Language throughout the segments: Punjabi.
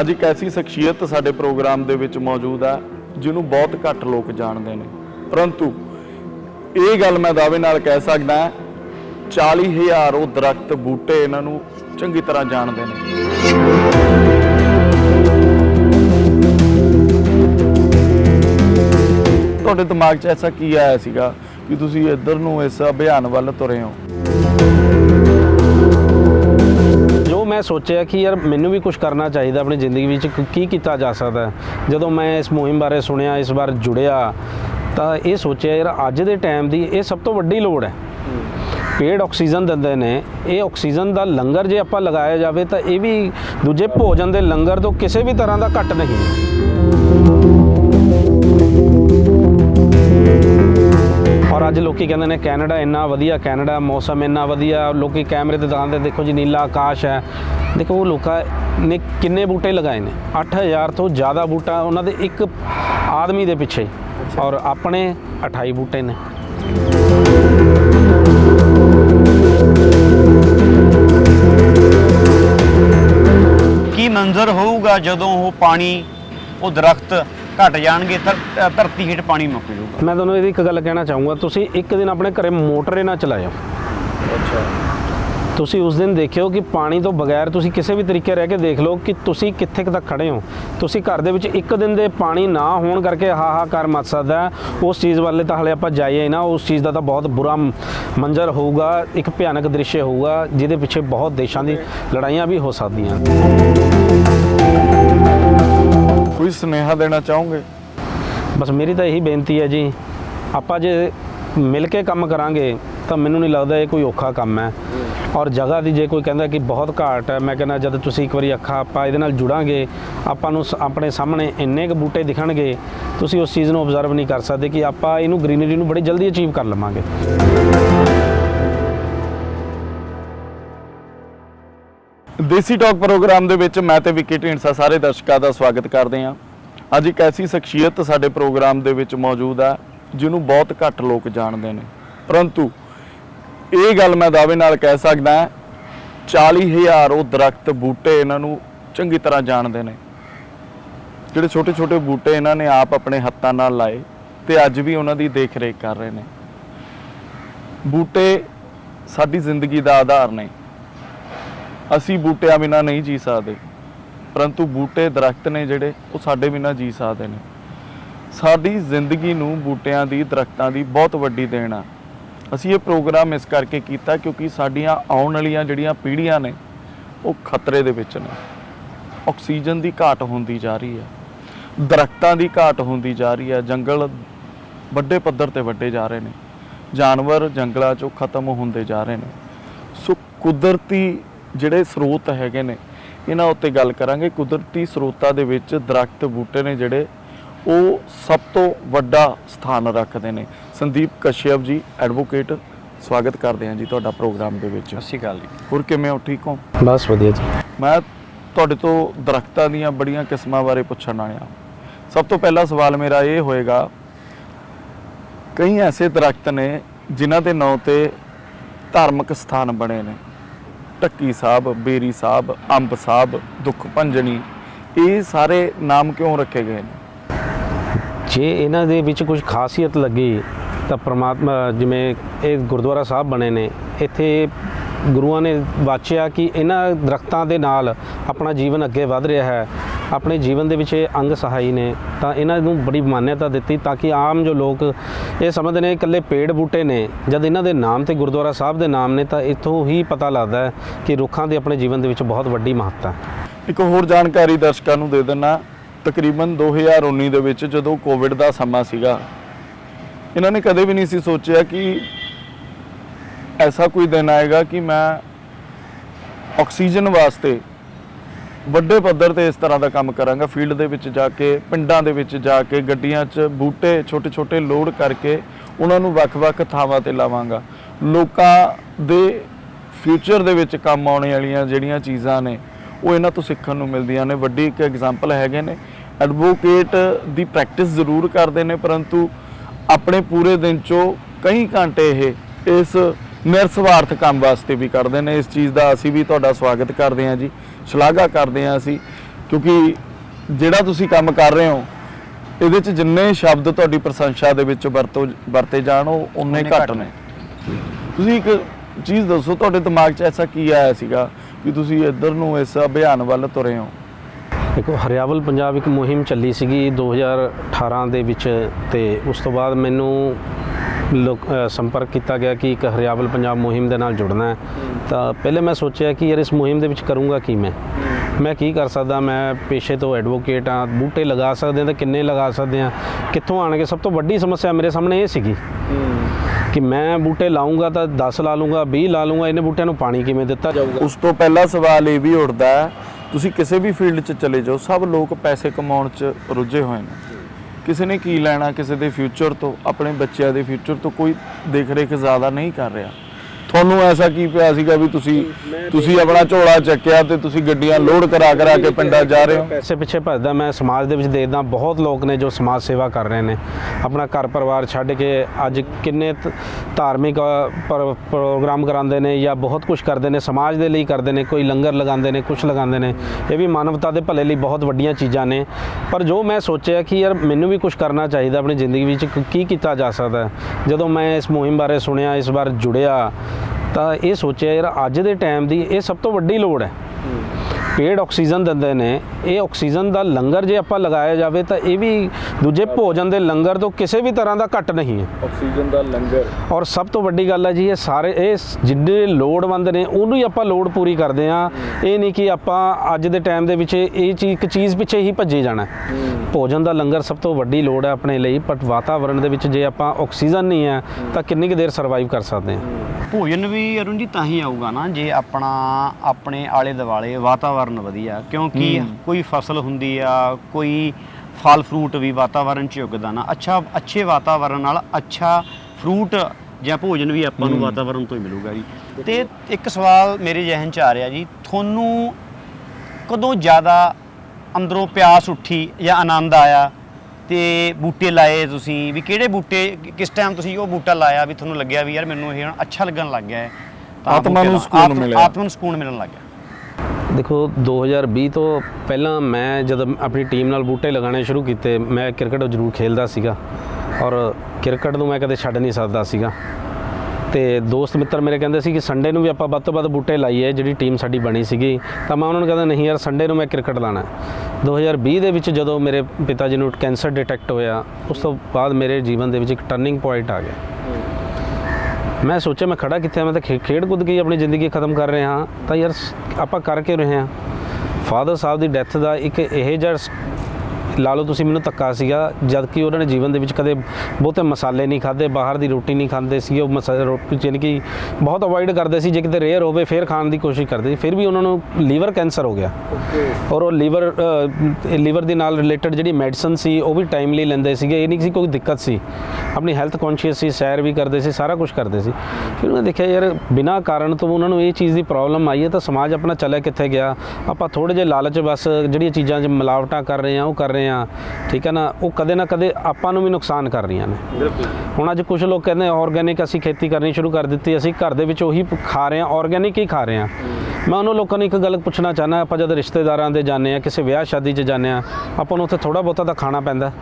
ਅੱਜ ਇੱਕ ਐਸੀ ਸ਼ਖਸੀਅਤ ਸਾਡੇ ਪ੍ਰੋਗਰਾਮ ਦੇ ਵਿੱਚ ਮੌਜੂਦ ਹੈ ਜਿਹਨੂੰ ਬਹੁਤ ਘੱਟ ਲੋਕ ਜਾਣਦੇ ਨੇ। ਪਰੰਤੂ ਇਹ ਗੱਲ ਮੈਂ ਦਾਅਵੇ ਨਾਲ ਕਹਿ ਸਕਦਾ 40000 ਉਹ ਦਰਖਤ, ਬੂਟੇ ਇਹਨਾਂ ਨੂੰ ਚੰਗੀ ਤਰ੍ਹਾਂ ਜਾਣਦੇ ਨੇ। ਤੁਹਾਡੇ ਦਿਮਾਗ 'ਚ ਐਸਾ ਕੀ ਆਇਆ ਸੀਗਾ ਕਿ ਤੁਸੀਂ ਇੱਧਰ ਨੂੰ ਇਸ ਅਭਿਆਨ ਵੱਲ ਤੁਰੇ ਹੋ? ਸੋਚਿਆ ਕਿ ਯਾਰ ਮੈਨੂੰ ਵੀ ਕੁਝ ਕਰਨਾ ਚਾਹੀਦਾ ਆਪਣੀ ਜ਼ਿੰਦਗੀ ਵਿੱਚ, ਕ- ਕੀ ਕੀਤਾ ਜਾ ਸਕਦਾ ਜਦੋਂ ਮੈਂ ਇਸ ਮੁਹਿੰਮ ਬਾਰੇ ਸੁਣਿਆ, ਇਸ ਵਾਰ ਜੁੜਿਆ, ਤਾਂ ਇਹ ਸੋਚਿਆ, ਯਾਰ ਅੱਜ ਦੇ ਟਾਈਮ ਦੀ ਇਹ ਸਭ ਤੋਂ ਵੱਡੀ ਲੋੜ ਹੈ। ਪੇਡ ਆਕਸੀਜਨ ਦਿੰਦੇ ਨੇ, ਇਹ ਆਕਸੀਜਨ ਦਾ ਲੰਗਰ ਜੇ ਆਪਾਂ ਲਗਾਇਆ ਜਾਵੇ, ਤਾਂ ਇਹ ਵੀ ਦੂਜੇ ਭੋਜਨ ਦੇ ਲੰਗਰ ਤੋਂ ਕਿਸੇ ਵੀ ਤਰ੍ਹਾਂ ਦਾ ਘੱਟ ਨਹੀਂ ਅੱਜ ਲੋਕੀ ਕਹਿੰਦੇ ਨੇ ਕੈਨੇਡਾ ਇੰਨਾ ਵਧੀਆ, ਕੈਨੇਡਾ ਮੌਸਮ ਇੰਨਾ ਵਧੀਆ, ਲੋਕੀ ਕੈਮਰੇ ਤੇ ਦਿਖਾਉਂਦੇ, ਦੇਖੋ ਜੀ ਨੀਲਾ ਆਕਾਸ਼ ਹੈ। ਦੇਖੋ ਉਹ ਲੋਕਾਂ ਨੇ ਕਿੰਨੇ ਬੂਟੇ ਲਗਾਏ ਨੇ? 8000 ਤੋਂ ਜ਼ਿਆਦਾ ਬੂਟਾ ਉਹਨਾਂ ਦੇ ਇੱਕ ਆਦਮੀ ਦੇ ਪਿੱਛੇ। ਔਰ ਆਪਣੇ 28 ਬੂਟੇ ਨੇ। ਕੀ ਮੰਜ਼ਰ ਹੋਊਗਾ ਜਦੋਂ ਉਹ ਪਾਣੀ, ਉਹ ਦਰਖਤ ਘਟ ਜਾਣਗੇ ਧਰ- ਧਰਤੀ ਹੇਠ ਪਾਣੀ ਮੁੱਕ ਜਾਊਗਾ। ਮੈਂ ਤੁਹਾਨੂੰ ਇਹਦੀ ਇੱਕ ਗੱਲ ਕਹਿਣਾ ਚਾਹੂੰਗਾ ਤੁਸੀਂ ਇੱਕ ਦਿਨ ਆਪਣੇ ਘਰੇ ਮੋਟਰ ਨਾ ਚਲਾਇਓ। ਅੱਛਾ। ਤੁਸੀਂ ਉਸ ਦਿਨ ਦੇਖਿਓ ਕਿ ਪਾਣੀ ਤੋਂ ਬਗੈਰ ਤੁਸੀਂ ਕਿਸੇ ਵੀ ਤਰੀਕੇ ਰਹਿ ਕੇ ਦੇਖ ਲਓ ਕਿ ਤੁਸੀਂ ਕਿੱਥੇ ਕੁ ਤੱਕ ਖੜੇ ਹੋ। ਤੁਸੀਂ ਘਰ ਦੇ ਵਿੱਚ ਇੱਕ ਦਿਨ ਦੇ ਪਾਣੀ ਨਾ ਹੋਣ ਕਰਕੇ ਹਾਹਾਕਾਰ ਮਚ ਸਕਦਾ ਹੈ। ਉਸ ਚੀਜ਼ ਵੱਲੇ ਤਾਂ ਹਲੇ ਆਪਾਂ ਜਾਈਏ ਨਾ ਉਸ ਚੀਜ਼ ਦਾ ਤਾਂ ਬਹੁਤ ਬੁਰਾ ਮ- ਮੰਜ਼ਰ ਹੋਊਗਾ ਇੱਕ ਭਿਆਨਕ ਦ੍ਰਿਸ਼ ਹੋਊਗਾ ਜਿਹਦੇ ਪਿੱਛੇ ਬਹੁਤ ਦੇਸ਼ਾਂ ਦੀ ਲੜਾਈਆਂ ਵੀ ਹੋ ਸਕਦੀਆਂ। ਕੋਈ ਸੁਨੇਹਾ ਦੇਣਾ ਚਾਹੋਗੇ? ਬਸ ਮੇਰੀ ਤਾਂ ਇਹੀ ਬੇਨਤੀ ਹੈ ਜੀ। ਆਪਾਂ ਜੇ ਮਿਲ ਕੇ ਕੰਮ ਕਰਾਂਗੇ, ਤਾਂ ਮੈਨੂੰ ਨਹੀਂ ਲੱਗਦਾ ਇਹ ਕੋਈ ਔਖਾ ਕੰਮ ਹੈ। ਔਰ ਜਗ੍ਹਾ ਦੀ ਜੇ ਕੋਈ ਕਹਿੰਦਾ ਕਿ ਬਹੁਤ ਘਾਟ ਹੈ, ਮੈਂ ਕਹਿੰਦਾ ਜਦ ਤੁਸੀਂ ਇੱਕ ਵਾਰੀ ਅੱਖਾਂ ਆਪਾਂ ਇਹਦੇ ਨਾਲ ਜੁੜਾਂਗੇ, ਆਪਾਂ ਨੂੰ ਸ- ਆਪਣੇ ਸਾਹਮਣੇ ਇੰਨੇ ਕੁ ਬੂਟੇ ਦਿਖਣਗੇ, ਤੁਸੀਂ ਉਸ ਚੀਜ਼ ਨੂੰ ਆਬਜ਼ਰਵ ਨਹੀਂ ਕਰ ਸਕਦੇ ਕਿ ਆਪਾਂ ਇਹਨੂੰ ਗ੍ਰੀਨਰੀ ਨੂੰ ਬੜੀ ਜਲਦੀ ਅਚੀਵ ਕਰ ਲਵਾਂਗੇ। ਦੇਸੀ ਟਾਕ ਪ੍ਰੋਗਰਾਮ ਦੇ ਵਿੱਚ ਮੈਂ ਤੇ ਵਿੱਕੀ ਢੀਂਡਸਾ ਸਾਰੇ ਦਰਸ਼ਕਾਂ ਦਾ ਸਵਾਗਤ ਕਰਦੇ ਹਾਂ। ਅੱਜ ਇੱਕ ਐਸੀ ਸ਼ਖਸੀਅਤ ਸਾਡੇ ਪ੍ਰੋਗਰਾਮ ਦੇ ਵਿੱਚ ਮੌਜੂਦ ਹੈ, ਜਿਹਨੂੰ ਬਹੁਤ ਘੱਟ ਲੋਕ ਜਾਣਦੇ ਨੇ। ਪਰੰਤੂ ਇਹ ਗੱਲ ਮੈਂ ਦਾਅਵੇ ਨਾਲ ਕਹਿ ਸਕਦਾ 40000 ਉਹ ਦਰਖਤ, ਬੂਟੇ ਇਹਨਾਂ ਨੂੰ ਚੰਗੀ ਤਰ੍ਹਾਂ ਜਾਣਦੇ ਨੇ। ਜਿਹੜੇ ਛੋਟੇ ਛੋਟੇ ਬੂਟੇ ਇਹਨਾਂ ਨੇ ਆਪ ਆਪਣੇ ਹੱਥਾਂ ਨਾਲ ਲਾਏ ਤੇ ਅੱਜ ਵੀ ਉਹਨਾਂ ਦੀ ਦੇਖ ਰੇਖ ਕਰ ਰਹੇ ਨੇ। ਬੂਟੇ ਸਾਡੀ ਜ਼ਿੰਦਗੀ ਦਾ ਆਧਾਰ ਨੇ। ਅਸੀਂ ਬੂਟਿਆਂ ਬਿਨਾਂ ਨਹੀਂ ਜੀ ਸਕਦੇ। ਪਰੰਤੂ ਬੂਟੇ ਦਰਖਤ ਨੇ ਜਿਹੜੇ, ਉਹ ਸਾਡੇ ਬਿਨਾਂ ਜੀ ਸਕਦੇ ਨੇ। ਸਾਡੀ ਜ਼ਿੰਦਗੀ ਨੂੰ ਬੂਟਿਆਂ ਦੀ, ਦਰਖਤਾਂ ਦੀ ਬਹੁਤ ਵੱਡੀ ਦੇਣ ਆ। ਅਸੀਂ ਇਹ ਪ੍ਰੋਗਰਾਮ ਇਸ ਕਰਕੇ ਕੀਤਾ ਕਿਉਂਕਿ ਸਾਡੀਆਂ ਆਉਣ ਵਾਲੀਆਂ ਜਿਹੜੀਆਂ ਪੀੜ੍ਹੀਆਂ ਨੇ, ਉਹ ਖਤਰੇ ਦੇ ਵਿੱਚ ਨੇ। ਆਕਸੀਜਨ ਦੀ ਘਾਟ ਹੁੰਦੀ ਜਾ ਰਹੀ ਹੈ। ਦਰਖਤਾਂ ਦੀ ਘਾਟ ਹੁੰਦੀ ਜਾ ਰਹੀ ਹੈ। ਜੰਗਲ ਵੱਡੇ ਪੱਧਰ ਤੇ ਵੱਡੇ ਜਾ ਰਹੇ ਨੇ। ਜਾਨਵਰ ਜੰਗਲਾਂ 'ਚੋਂ ਖਤਮ ਹੁੰਦੇ ਜਾ ਰਹੇ ਨੇ। ਸੋ ਕੁਦਰਤੀ ਜਿਹੜੇ ਸਰੋਤ ਹੈਗੇ ਨੇ ਇਹਨਾਂ ਉੱਤੇ ਗੱਲ ਕਰਾਂਗੇ। ਕੁਦਰਤੀ ਸਰੋਤਾਂ ਦੇ ਵਿੱਚ ਦਰਖਤ ਬੂਟੇ ਨੇ ਜਿਹੜੇ ਉਹ ਸਭ ਤੋਂ ਵੱਡਾ ਸਥਾਨ ਰੱਖਦੇ ਨੇ। ਸੰਦੀਪ ਕਸ਼ਯਪ ਜੀ ਐਡਵੋਕੇਟ ਸਵਾਗਤ ਕਰਦੇ ਹਾਂ ਜੀ ਤੁਹਾਡਾ ਪ੍ਰੋਗਰਾਮ ਦੇ ਵਿੱਚ। ਸਤਿ ਸ਼੍ਰੀ ਅਕਾਲ ਜੀ। ਹੋਰ ਕਿਵੇਂ ਹੋ? ਠੀਕ ਹੋ? ਬਸ ਵਧੀਆ ਜੀ। ਮੈਂ ਤੁਹਾਡੇ ਤੋਂ ਦਰਖਤਾਂ ਦੀਆਂ ਬੜੀਆਂ ਕਿਸਮਾਂ ਬਾਰੇ ਪੁੱਛਣ ਆਇਆ। ਸਭ ਤੋਂ ਪਹਿਲਾ ਸਵਾਲ ਮੇਰਾ ਇਹ ਹੋਏਗਾ ਕਈ ਐਸੇ ਦਰਖਤ ਨੇ ਜਿਨ੍ਹਾਂ ਦੇ ਨਾਂ ਤੇ ਧਾਰਮਿਕ ਸਥਾਨ ਬਣੇ ਨੇ। ਟੱਕੀ ਸਾਹਿਬ, ਬੇਰੀ ਸਾਹਿਬ, ਅੰਬ ਸਾਹਿਬ, ਦੁੱਖ ਭੰਜਣੀ ਇਹ ਸਾਰੇ ਨਾਮ ਕਿਉਂ ਰੱਖੇ ਗਏ ਨੇ? ਜੇ ਇਹਨਾਂ ਦੇ ਵਿੱਚ ਕੁਝ ਖਾਸੀਅਤ ਲੱਗੀ, ਤਾਂ ਪ੍ਰਮਾਤਮਾ ਜਿਵੇਂ ਇਹ ਗੁਰਦੁਆਰਾ ਸਾਹਿਬ ਬਣੇ ਨੇ, ਇੱਥੇ ਗੁਰੂਆਂ ਨੇ ਵਾਚਿਆ ਕਿ ਇਹਨਾਂ ਦਰਖਤਾਂ ਦੇ ਨਾਲ ਆਪਣਾ ਜੀਵਨ ਅੱਗੇ ਵਧ ਰਿਹਾ ਹੈ। ਆਪਣੇ ਜੀਵਨ ਦੇ ਵਿੱਚ ਇਹ ਅੰਗ ਸਹਾਈ ਨੇ, ਤਾਂ ਇਹਨਾਂ ਨੂੰ ਬੜੀ ਮਾਨਤਾ ਦਿੱਤੀ ਤਾਂ ਕਿ ਆਮ ਜੋ ਲੋਕ ਇਹ ਸਮਝਦੇ ਨੇ ਇਕੱਲੇ ਪੇੜ ਬੂਟੇ ਨੇ, ਜਦ ਇਹਨਾਂ ਦੇ ਨਾਮ ਤੇ ਗੁਰਦੁਆਰਾ ਸਾਹਿਬ ਦੇ ਨਾਮ ਨੇ ਤਾਂ ਇੱਥੋਂ ਹੀ ਪਤਾ ਲੱਗਦਾ ਕਿ ਰੁੱਖਾਂ ਦੀ ਆਪਣੇ ਜੀਵਨ ਦੇ ਵਿੱਚ ਬਹੁਤ ਵੱਡੀ ਮਹੱਤਤਾ ਹੈ। ਇੱਕ ਹੋਰ ਜਾਣਕਾਰੀ ਦਰਸ਼ਕਾਂ ਨੂੰ ਦੇ ਦਿੰਨਾ ਤਕਰੀਬਨ 2019 ਦੇ ਵਿੱਚ ਜਦੋਂ ਕੋਵਿਡ ਦਾ ਸਮਾਂ ਸੀਗਾ, ਇਹਨਾਂ ਨੇ ਕਦੇ ਵੀ ਨਹੀਂ ਸੀ ਸੋਚਿਆ ਕਿ ਐਸਾ ਕੋਈ ਦਿਨ ਆਏਗਾ ਕਿ ਮੈਂ ਆਕਸੀਜਨ ਵਾਸਤੇ ਵੱਡੇ ਪੱਧਰ ਤੇ ਇਸ ਤਰ੍ਹਾਂ ਦਾ ਕੰਮ ਕਰਾਂਗਾ। ਫੀਲਡ ਦੇ ਵਿੱਚ ਜਾ ਕੇ, ਪਿੰਡਾਂ ਦੇ ਵਿੱਚ ਜਾ ਕੇ, ਗੱਡੀਆਂ 'ਚ ਬੂਟੇ, ਛੋਟੇ-ਛੋਟੇ ਲੋਡ ਕਰਕੇ ਉਹਨਾਂ ਨੂੰ ਵੱਖ-ਵੱਖ ਥਾਵਾਂ ਤੇ ਲਾਵਾਂਗਾ। ਲੋਕਾਂ ਦੇ ਫਿਊਚਰ ਦੇ ਵਿੱਚ ਕੰਮ ਆਉਣ ਵਾਲੀਆਂ ਜਿਹੜੀਆਂ ਚੀਜ਼ਾਂ ਨੇ, ਉਹ ਇਹਨਾਂ ਤੋਂ ਸਿੱਖਣ ਨੂੰ ਮਿਲਦੀਆਂ ਨੇ। ਵੱਡੀ ਇੱਕ ਐਗਜ਼ਾਮਪਲ ਹੈਗੇ ਨੇ। ਐਡਵੋਕੇਟ ਦੀ ਪ੍ਰੈਕਟਿਸ ਜ਼ਰੂਰ ਕਰਦੇ ਨੇ, ਪਰੰਤੂ ਆਪਣੇ ਪੂਰੇ ਦਿਨ ਚੋਂ ਕਈ ਘੰਟੇ ਇਹ, ਇਸ ਨਿਰਸਵਾਰਥ ਕੰਮ ਵਾਸਤੇ ਵੀ ਕਰਦੇ ਨੇ। ਇਸ ਚੀਜ਼ ਦਾ ਅਸੀਂ ਵੀ ਤੁਹਾਡਾ ਸਵਾਗਤ ਕਰਦੇ ਹਾਂ ਜੀ। ਸ਼ਲਾਘਾ ਕਰਦੇ ਹਾਂ ਅਸੀਂ ਕਿਉਂਕਿ ਜਿਹੜਾ ਤੁਸੀਂ ਕੰਮ ਕਰ ਰਹੇ ਹੋ ਇਹਦੇ 'ਚ ਜਿੰਨੇ ਸ਼ਬਦ ਤੁਹਾਡੀ ਪ੍ਰਸ਼ੰਸਾ ਦੇ ਵਿੱਚ ਵਰਤੋ ਵਰਤੇ ਜਾਣ ਉਹ ਉਨੇ ਘੱਟ ਨੇ। ਤੁਸੀਂ ਇੱਕ ਚੀਜ਼ ਦੱਸੋ ਤੁਹਾਡੇ ਦਿਮਾਗ 'ਚ ਐਸਾ ਕੀ ਆਇਆ ਸੀਗਾ ਕਿ ਤੁਸੀਂ ਇੱਧਰ ਨੂੰ ਇਸ ਅਭਿਆਨ ਵੱਲ ਤੁਰੇ ਹੋ? ਦੇਖੋ ਹਰਿਆਵਲ ਪੰਜਾਬ ਇੱਕ ਮੁਹਿੰਮ ਚੱਲੀ ਸੀਗੀ 2018 ਦੇ ਵਿੱਚ ਤੇ ਉਸ ਤੋਂ ਬਾਅਦ ਮੈਨੂੰ ਲੋਕ ਸੰਪਰਕ ਕੀਤਾ ਗਿਆ ਕਿ ਇੱਕ ਹਰਿਆਵਲ ਪੰਜਾਬ ਮੁਹਿੰਮ ਦੇ ਨਾਲ ਜੁੜਨਾ ਹੈ। ਤਾਂ ਪਹਿਲੇ ਮੈਂ ਸੋਚਿਆ ਕਿ ਯਾਰ ਇਸ ਮੁਹਿੰਮ ਦੇ ਵਿੱਚ ਕਰੂੰਗਾ ਕੀ ਮੈਂ? ਮੈਂ ਕੀ ਕਰ ਸਕਦਾ? ਮੈਂ ਪੇਸ਼ੇ ਤੋਂ ਐਡਵੋਕੇਟ ਹਾਂ, ਬੂਟੇ ਲਗਾ ਸਕਦੇ ਹਾਂ ਤਾਂ ਕਿੰਨੇ ਲਗਾ ਸਕਦੇ ਹਾਂ? ਕਿੱਥੋਂ ਆਣਗੇ ਸਭ ਤੋਂ ਵੱਡੀ ਸਮੱਸਿਆ ਮੇਰੇ ਸਾਹਮਣੇ ਇਹ ਸੀਗੀ ਕਿ ਮੈਂ ਬੂਟੇ ਲਾਉਂਗਾ ਤਾਂ 10 ਲਾ ਲੂੰਗਾ 20 ਲਾ ਲੂੰਗਾ ਇਹਨੇ ਬੂਟਿਆਂ ਨੂੰ ਪਾਣੀ ਕਿਵੇਂ ਦਿੱਤਾ ਜਾਊਗਾ? ਉਸ ਤੋਂ ਪਹਿਲਾ ਸਵਾਲ ਇਹ ਵੀ ਉੱਠਦਾ ਤੁਸੀਂ ਕਿਸੇ ਵੀ ਫੀਲਡ 'ਚ ਚਲੇ ਜਾਓ, ਸਭ ਲੋਕ ਪੈਸੇ ਕਮਾਉਣ 'ਚ ਰੁੱਝੇ ਹੋਏ ਨੇ। ਕਿਸੇ ਨੇ ਕੀ ਲੈਣਾ ਕਿਸੇ ਦੇ ਫਿਊਚਰ ਤੋਂ, ਆਪਣੇ ਬੱਚਿਆਂ ਦੇ ਫਿਊਚਰ ਤੋਂ ਕੋਈ ਦੇਖ ਰੇਖ ਜ਼ਿਆਦਾ ਨਹੀਂ ਕਰ ਰਿਹਾ। ਤੁਹਾਨੂੰ ਐਸਾ ਕੀ ਪਿਆ ਸੀਗਾ ਵੀ ਤੁਸੀਂ ਤੁਸੀਂ ਆਪਣਾ ਝੋਲਾ ਚੱਕਿਆ ਤੇ ਤੁਸੀਂ ਗੱਡੀਆਂ ਲੋਡ ਕਰਾ ਕਰਾ ਕੇ ਪਿੰਡਾਂ ਜਾ ਰਹੇ ਹੋ? ਪੈਸੇ ਪਿੱਛੇ ਭੱਜਦਾ ਮੈਂ ਸਮਾਜ ਦੇ ਵਿੱਚ ਦੇਖਦਾ ਬਹੁਤ ਲੋਕ ਨੇ ਜੋ ਸਮਾਜ ਸੇਵਾ ਕਰ ਰਹੇ ਨੇ। ਆਪਣਾ ਘਰ ਪਰਿਵਾਰ ਛੱਡ ਕੇ ਅੱਜ ਕਿੰਨੇ ਧਾਰਮਿਕ ਪ੍ਰੋਗਰਾਮ ਕਰਾਉਂਦੇ ਨੇ ਜਾਂ ਬਹੁਤ ਕੁਝ ਕਰਦੇ ਨੇ ਸਮਾਜ ਦੇ ਲਈ ਕਰਦੇ ਨੇ ਕੋਈ ਲੰਗਰ ਲਗਾਉਂਦੇ ਨੇ ਕੁਝ ਲਗਾਉਂਦੇ ਨੇ। ਇਹ ਵੀ ਮਾਨਵਤਾ ਦੇ ਭਲੇ ਲਈ ਬਹੁਤ ਵੱਡੀਆਂ ਚੀਜ਼ਾਂ ਨੇ। ਪਰ ਜੋ ਮੈਂ ਸੋਚਿਆ ਕਿ ਯਾਰ ਮੈਨੂੰ ਵੀ ਕੁਝ ਕਰਨਾ ਚਾਹੀਦਾ ਆਪਣੀ ਜ਼ਿੰਦਗੀ ਵਿੱਚ ਕ- ਕੀ ਕੀਤਾ ਜਾ ਸਕਦਾ। ਜਦੋਂ ਮੈਂ ਇਸ ਮੁਹਿੰਮ ਬਾਰੇ ਸੁਣਿਆ ਇਸ ਵਾਰ ਜੁੜਿਆ ਤਾਂ ਇਹ ਸੋਚਿਆ ਯਾਰ ਅੱਜ ਦੇ ਟਾਈਮ ਦੀ ਇਹ ਸਭ ਤੋਂ ਵੱਡੀ ਲੋੜ ਹੈ। ਪੇੜ ਆਕਸੀਜਨ ਦਿੰਦੇ ਨੇ ਇਹ ਆਕਸੀਜਨ ਦਾ ਲੰਗਰ ਜੇ ਆਪਾਂ ਲਗਾਇਆ ਜਾਵੇ ਤਾਂ ਇਹ ਵੀ ਦੂਜੇ ਭੋਜਨ ਦੇ ਲੰਗਰ ਤੋਂ ਕਿਸੇ ਵੀ ਤਰ੍ਹਾਂ ਦਾ ਘੱਟ ਨਹੀਂ ਹੈ। ਆਕਸੀਜਨ ਦਾ ਲੰਗਰ। ਔਰ ਸਭ ਤੋਂ ਵੱਡੀ ਗੱਲ ਹੈ ਜੀ ਇਹ ਸਾਰੇ ਇਹ ਜਿੰਨੇ ਲੋੜਵੰਦ ਨੇ ਉਹਨੂੰ ਹੀ ਆਪਾਂ ਲੋੜ ਪੂਰੀ ਕਰਦੇ ਆ ਇਹ ਨਹੀਂ ਕਿ ਆਪਾਂ ਅੱਜ ਦੇ ਟਾਈਮ ਦੇ ਵਿੱਚ ਇਹ ਚੀਜ਼ ਇੱਕ ਚੀਜ਼ ਪਿੱਛੇ ਹੀ ਭੱਜੇ ਜਾਣਾ। ਭੋਜਨ ਦਾ ਲੰਗਰ ਸਭ ਤੋਂ ਵੱਡੀ ਲੋੜ ਹੈ ਆਪਣੇ ਲਈ ਬਟ ਵਾਤਾਵਰਣ ਦੇ ਵਿੱਚ ਜੇ ਆਪਾਂ ਆਕਸੀਜਨ ਨਹੀਂ ਹੈ ਤਾਂ ਕਿੰਨੀ ਕੁ ਦੇਰ ਸਰਵਾਈਵ ਕਰ ਸਕਦੇ ਹਾਂ? ਭੋਜਨ ਵੀ ਅਰੁਣ ਜੀ ਤਾਂ ਹੀ ਆਊਗਾ ਨਾ ਜੇ ਆਪਣਾ ਆਪਣੇ ਆਲੇ ਦੁਆਲੇ ਵਾਤਾਵਰਨ ਵਧੀਆ ਕਿਉਂਕਿ ਕੋਈ ਫਸਲ ਹੁੰਦੀ ਆ ਕੋਈ ਫਲ ਫਰੂਟ ਵੀ ਵਾਤਾਵਰਨ 'ਚ ਉੱਗਦਾ ਨਾ। ਅੱਛਾ ਅੱਛੇ ਵਾਤਾਵਰਨ ਨਾਲ ਅੱਛਾ ਫਰੂਟ ਜਾਂ ਭੋਜਨ ਵੀ ਆਪਾਂ ਨੂੰ ਵਾਤਾਵਰਨ ਤੋਂ ਹੀ ਮਿਲੂਗਾ ਜੀ। ਤੇ ਇੱਕ ਸਵਾਲ ਮੇਰੇ ਜ਼ਿਹਨ 'ਚ ਆ ਰਿਹਾ ਜੀ ਤੁਹਾਨੂੰ ਕਦੋਂ ਜ਼ਿਆਦਾ ਅੰਦਰੋਂ ਪਿਆਸ ਉੱਠੀ ਜਾਂ ਆਨੰਦ ਆਇਆ ਤੇ ਬੂਟੇ ਲਾਏ ਤੁਸੀਂ? ਵੀ ਕਿਹੜੇ ਬੂਟੇ ਕਿਸ ਟਾਈਮ ਤੁਸੀਂ ਉਹ ਬੂਟਾ ਲਾਇਆ ਵੀ ਤੁਹਾਨੂੰ ਲੱਗਿਆ ਵੀ ਯਾਰ ਮੈਨੂੰ ਇਹ ਹੁਣ ਅੱਛਾ ਲੱਗਣ ਲੱਗ ਗਿਆ ਆਤਮਾ ਨੂੰ ਸਕੂਨ ਮਿਲਿਆ। ਆਤਮਾ ਨੂੰ ਸਕੂਨ ਮਿਲਣ ਲੱਗ ਗਿਆ। ਦੇਖੋ 2020 ਤੋਂ ਪਹਿਲਾਂ ਮੈਂ ਜਦੋਂ ਆਪਣੀ ਟੀਮ ਨਾਲ ਬੂਟੇ ਲਗਾਉਣੇ ਸ਼ੁਰੂ ਕੀਤੇ, ਮੈਂ ਕ੍ਰਿਕਟ ਜ਼ਰੂਰ ਖੇਲਦਾ ਸੀਗਾ। ਔਰ ਕ੍ਰਿਕਟ ਨੂੰ ਮੈਂ ਕਦੇ ਛੱਡ ਨਹੀਂ ਸਕਦਾ ਸੀਗਾ। ਤੇ ਦੋਸਤ ਮਿੱਤਰ ਮੇਰੇ ਕਹਿੰਦੇ ਸੀ ਕਿ ਸੰਡੇ ਨੂੰ ਵੀ ਆਪਾਂ ਵੱਧ ਤੋਂ ਵੱਧ ਬੂਟੇ ਲਾਈਏ, ਜਿਹੜੀ ਟੀਮ ਸਾਡੀ ਬਣੀ ਸੀਗੀ। ਤਾਂ ਮੈਂ ਉਹਨਾਂ ਨੂੰ ਕਹਿੰਦਾ, ਨਹੀਂ ਯਾਰ ਸੰਡੇ ਨੂੰ ਮੈਂ ਕ੍ਰਿਕਟ ਲਾਣਾ ਹੈ। 2020 ਦੇ ਵਿੱਚ ਜਦੋਂ ਮੇਰੇ ਪਿਤਾ ਜੀ ਨੂੰ ਕੈਂਸਰ ਡਿਟੈਕਟ ਹੋਇਆ, ਉਸ ਤੋਂ ਬਾਅਦ ਮੇਰੇ ਜੀਵਨ ਦੇ ਵਿੱਚ ਇੱਕ ਟਰਨਿੰਗ ਪੁਆਇੰਟ ਆ ਗਿਆ। ਮੈਂ ਸੋਚਿਆ ਮੈਂ ਖੜਾ ਕਿੱਥੇ ਆ? ਮੈਂ ਤਾਂ ਖੇ- ਖੇਡ ਕੁੱਦ ਕੇ ਆਪਣੀ ਜ਼ਿੰਦਗੀ ਖਤਮ ਕਰ ਰਿਹਾ ਹਾਂ। ਤਾਂ ਯਾਰ ਆਪਾਂ ਕਰਕੇ ਰਹੇ ਹਾਂ? ਫਾਦਰ ਸਾਹਿਬ ਦੀ ਡੈਥ ਦਾ ਇੱਕ ਇਹ ਜਿਹਾ ਲਾ ਲਓ ਤੁਸੀਂ ਮੈਨੂੰ ਧੱਕਾ ਸੀਗਾ। ਜਦ ਕਿ ਉਹਨਾਂ ਨੇ ਜੀਵਨ ਦੇ ਵਿੱਚ ਕਦੇ ਬਹੁਤੇ ਮਸਾਲੇ ਨਹੀਂ ਖਾਦੇ ਬਾਹਰ ਦੀ ਰੋਟੀ ਨਹੀਂ ਖਾਂਦੇ ਸੀ ਉਹ ਮਸਾਲੇ ਰੋਟੀ ਯਾਨੀ ਕਿ ਬਹੁਤ ਅਵੋਇਡ ਕਰਦੇ ਸੀ। ਜੇ ਕਿਤੇ ਰੇਅਰ ਹੋਵੇ ਫਿਰ ਖਾਣ ਦੀ ਕੋਸ਼ਿਸ਼ ਕਰਦੇ ਸੀ। ਫਿਰ ਵੀ ਉਹਨਾਂ ਨੂੰ ਲੀਵਰ ਕੈਂਸਰ ਹੋ ਗਿਆ। ਔਰ ਉਹ ਲੀਵਰ ਲੀਵਰ ਦੇ ਨਾਲ ਰਿਲੇਟਡ ਜਿਹੜੀ ਮੈਡੀਸਨ ਸੀ ਉਹ ਵੀ ਟਾਈਮਲੀ ਲੈਂਦੇ ਸੀਗੇ। ਇਹ ਨਹੀਂ ਸੀ ਕੋਈ ਦਿੱਕਤ ਸੀ। ਆਪਣੀ ਹੈਲਥ ਕੌਨਸ਼ੀਅਸ ਸੀ ਸੈਰ ਵੀ ਕਰਦੇ ਸੀ ਸਾਰਾ ਕੁਝ ਕਰਦੇ ਸੀ। ਫਿਰ ਉਹਨਾਂ ਦੇਖਿਆ ਯਾਰ ਬਿਨਾਂ ਕਾਰਨ ਤੋਂ ਉਹਨਾਂ ਨੂੰ ਇਹ ਚੀਜ਼ ਦੀ ਪ੍ਰੋਬਲਮ ਆਈ ਹੈ ਤਾਂ ਸਮਾਜ ਆਪਣਾ ਚੱਲਿਆ ਕਿੱਥੇ ਗਿਆ? ਆਪਾਂ ਥੋੜੇ ਜਿਹੇ ਲਾਲਚ ਬਸ ਜਿਹੜੀਆਂ ਚੀਜ਼ਾਂ 'ਚ ਮਿਲਾਵਟਾਂ ਕਰ ਰਹੇ ਆ ਉਹ ਕਰ ਰਹੇ ਆ ਠੀਕ ਹੈ ਨਾ ਉਹ ਕਦੇ ਨਾ ਕਦੇ ਆਪਾਂ ਨੂੰ ਵੀ ਨੁਕਸਾਨ ਕਰ ਰਹੀਆਂ ਨੇ। ਹੁਣ ਅੱਜ ਕੁਝ ਲੋਕ ਕਹਿੰਦੇ ਆਰਗੈਨਿਕ ਅਸੀਂ ਖੇਤੀ ਕਰਨੀ ਸ਼ੁਰੂ ਕਰ ਦਿੱਤੀ ਅਸੀਂ ਘਰ ਦੇ ਵਿੱਚ ਉਹੀ ਖਾ ਰਹੇ ਹਾਂ ਆਰਗੈਨਿਕ ਹੀ ਖਾ ਰਹੇ ਹਾਂ। ਮੈਂ ਉਹਨਾਂ ਲੋਕਾਂ ਨੂੰ ਇੱਕ ਗੱਲ ਪੁੱਛਣਾ ਚਾਹੁੰਦਾ ਆਪਾਂ ਜਦ ਰਿਸ਼ਤੇਦਾਰਾਂ ਦੇ ਜਾਂਦੇ ਆ ਕਿਸੇ ਵਿਆਹ ਸ਼ਾਦੀ 'ਚ ਜਾਂਦੇ ਆ ਆਪਾਂ ਨੂੰ ਉੱਥੇ ਥੋੜਾ ਬਹੁਤਾ ਤਾਂ ਖਾਣਾ ਪੈਂਦਾ।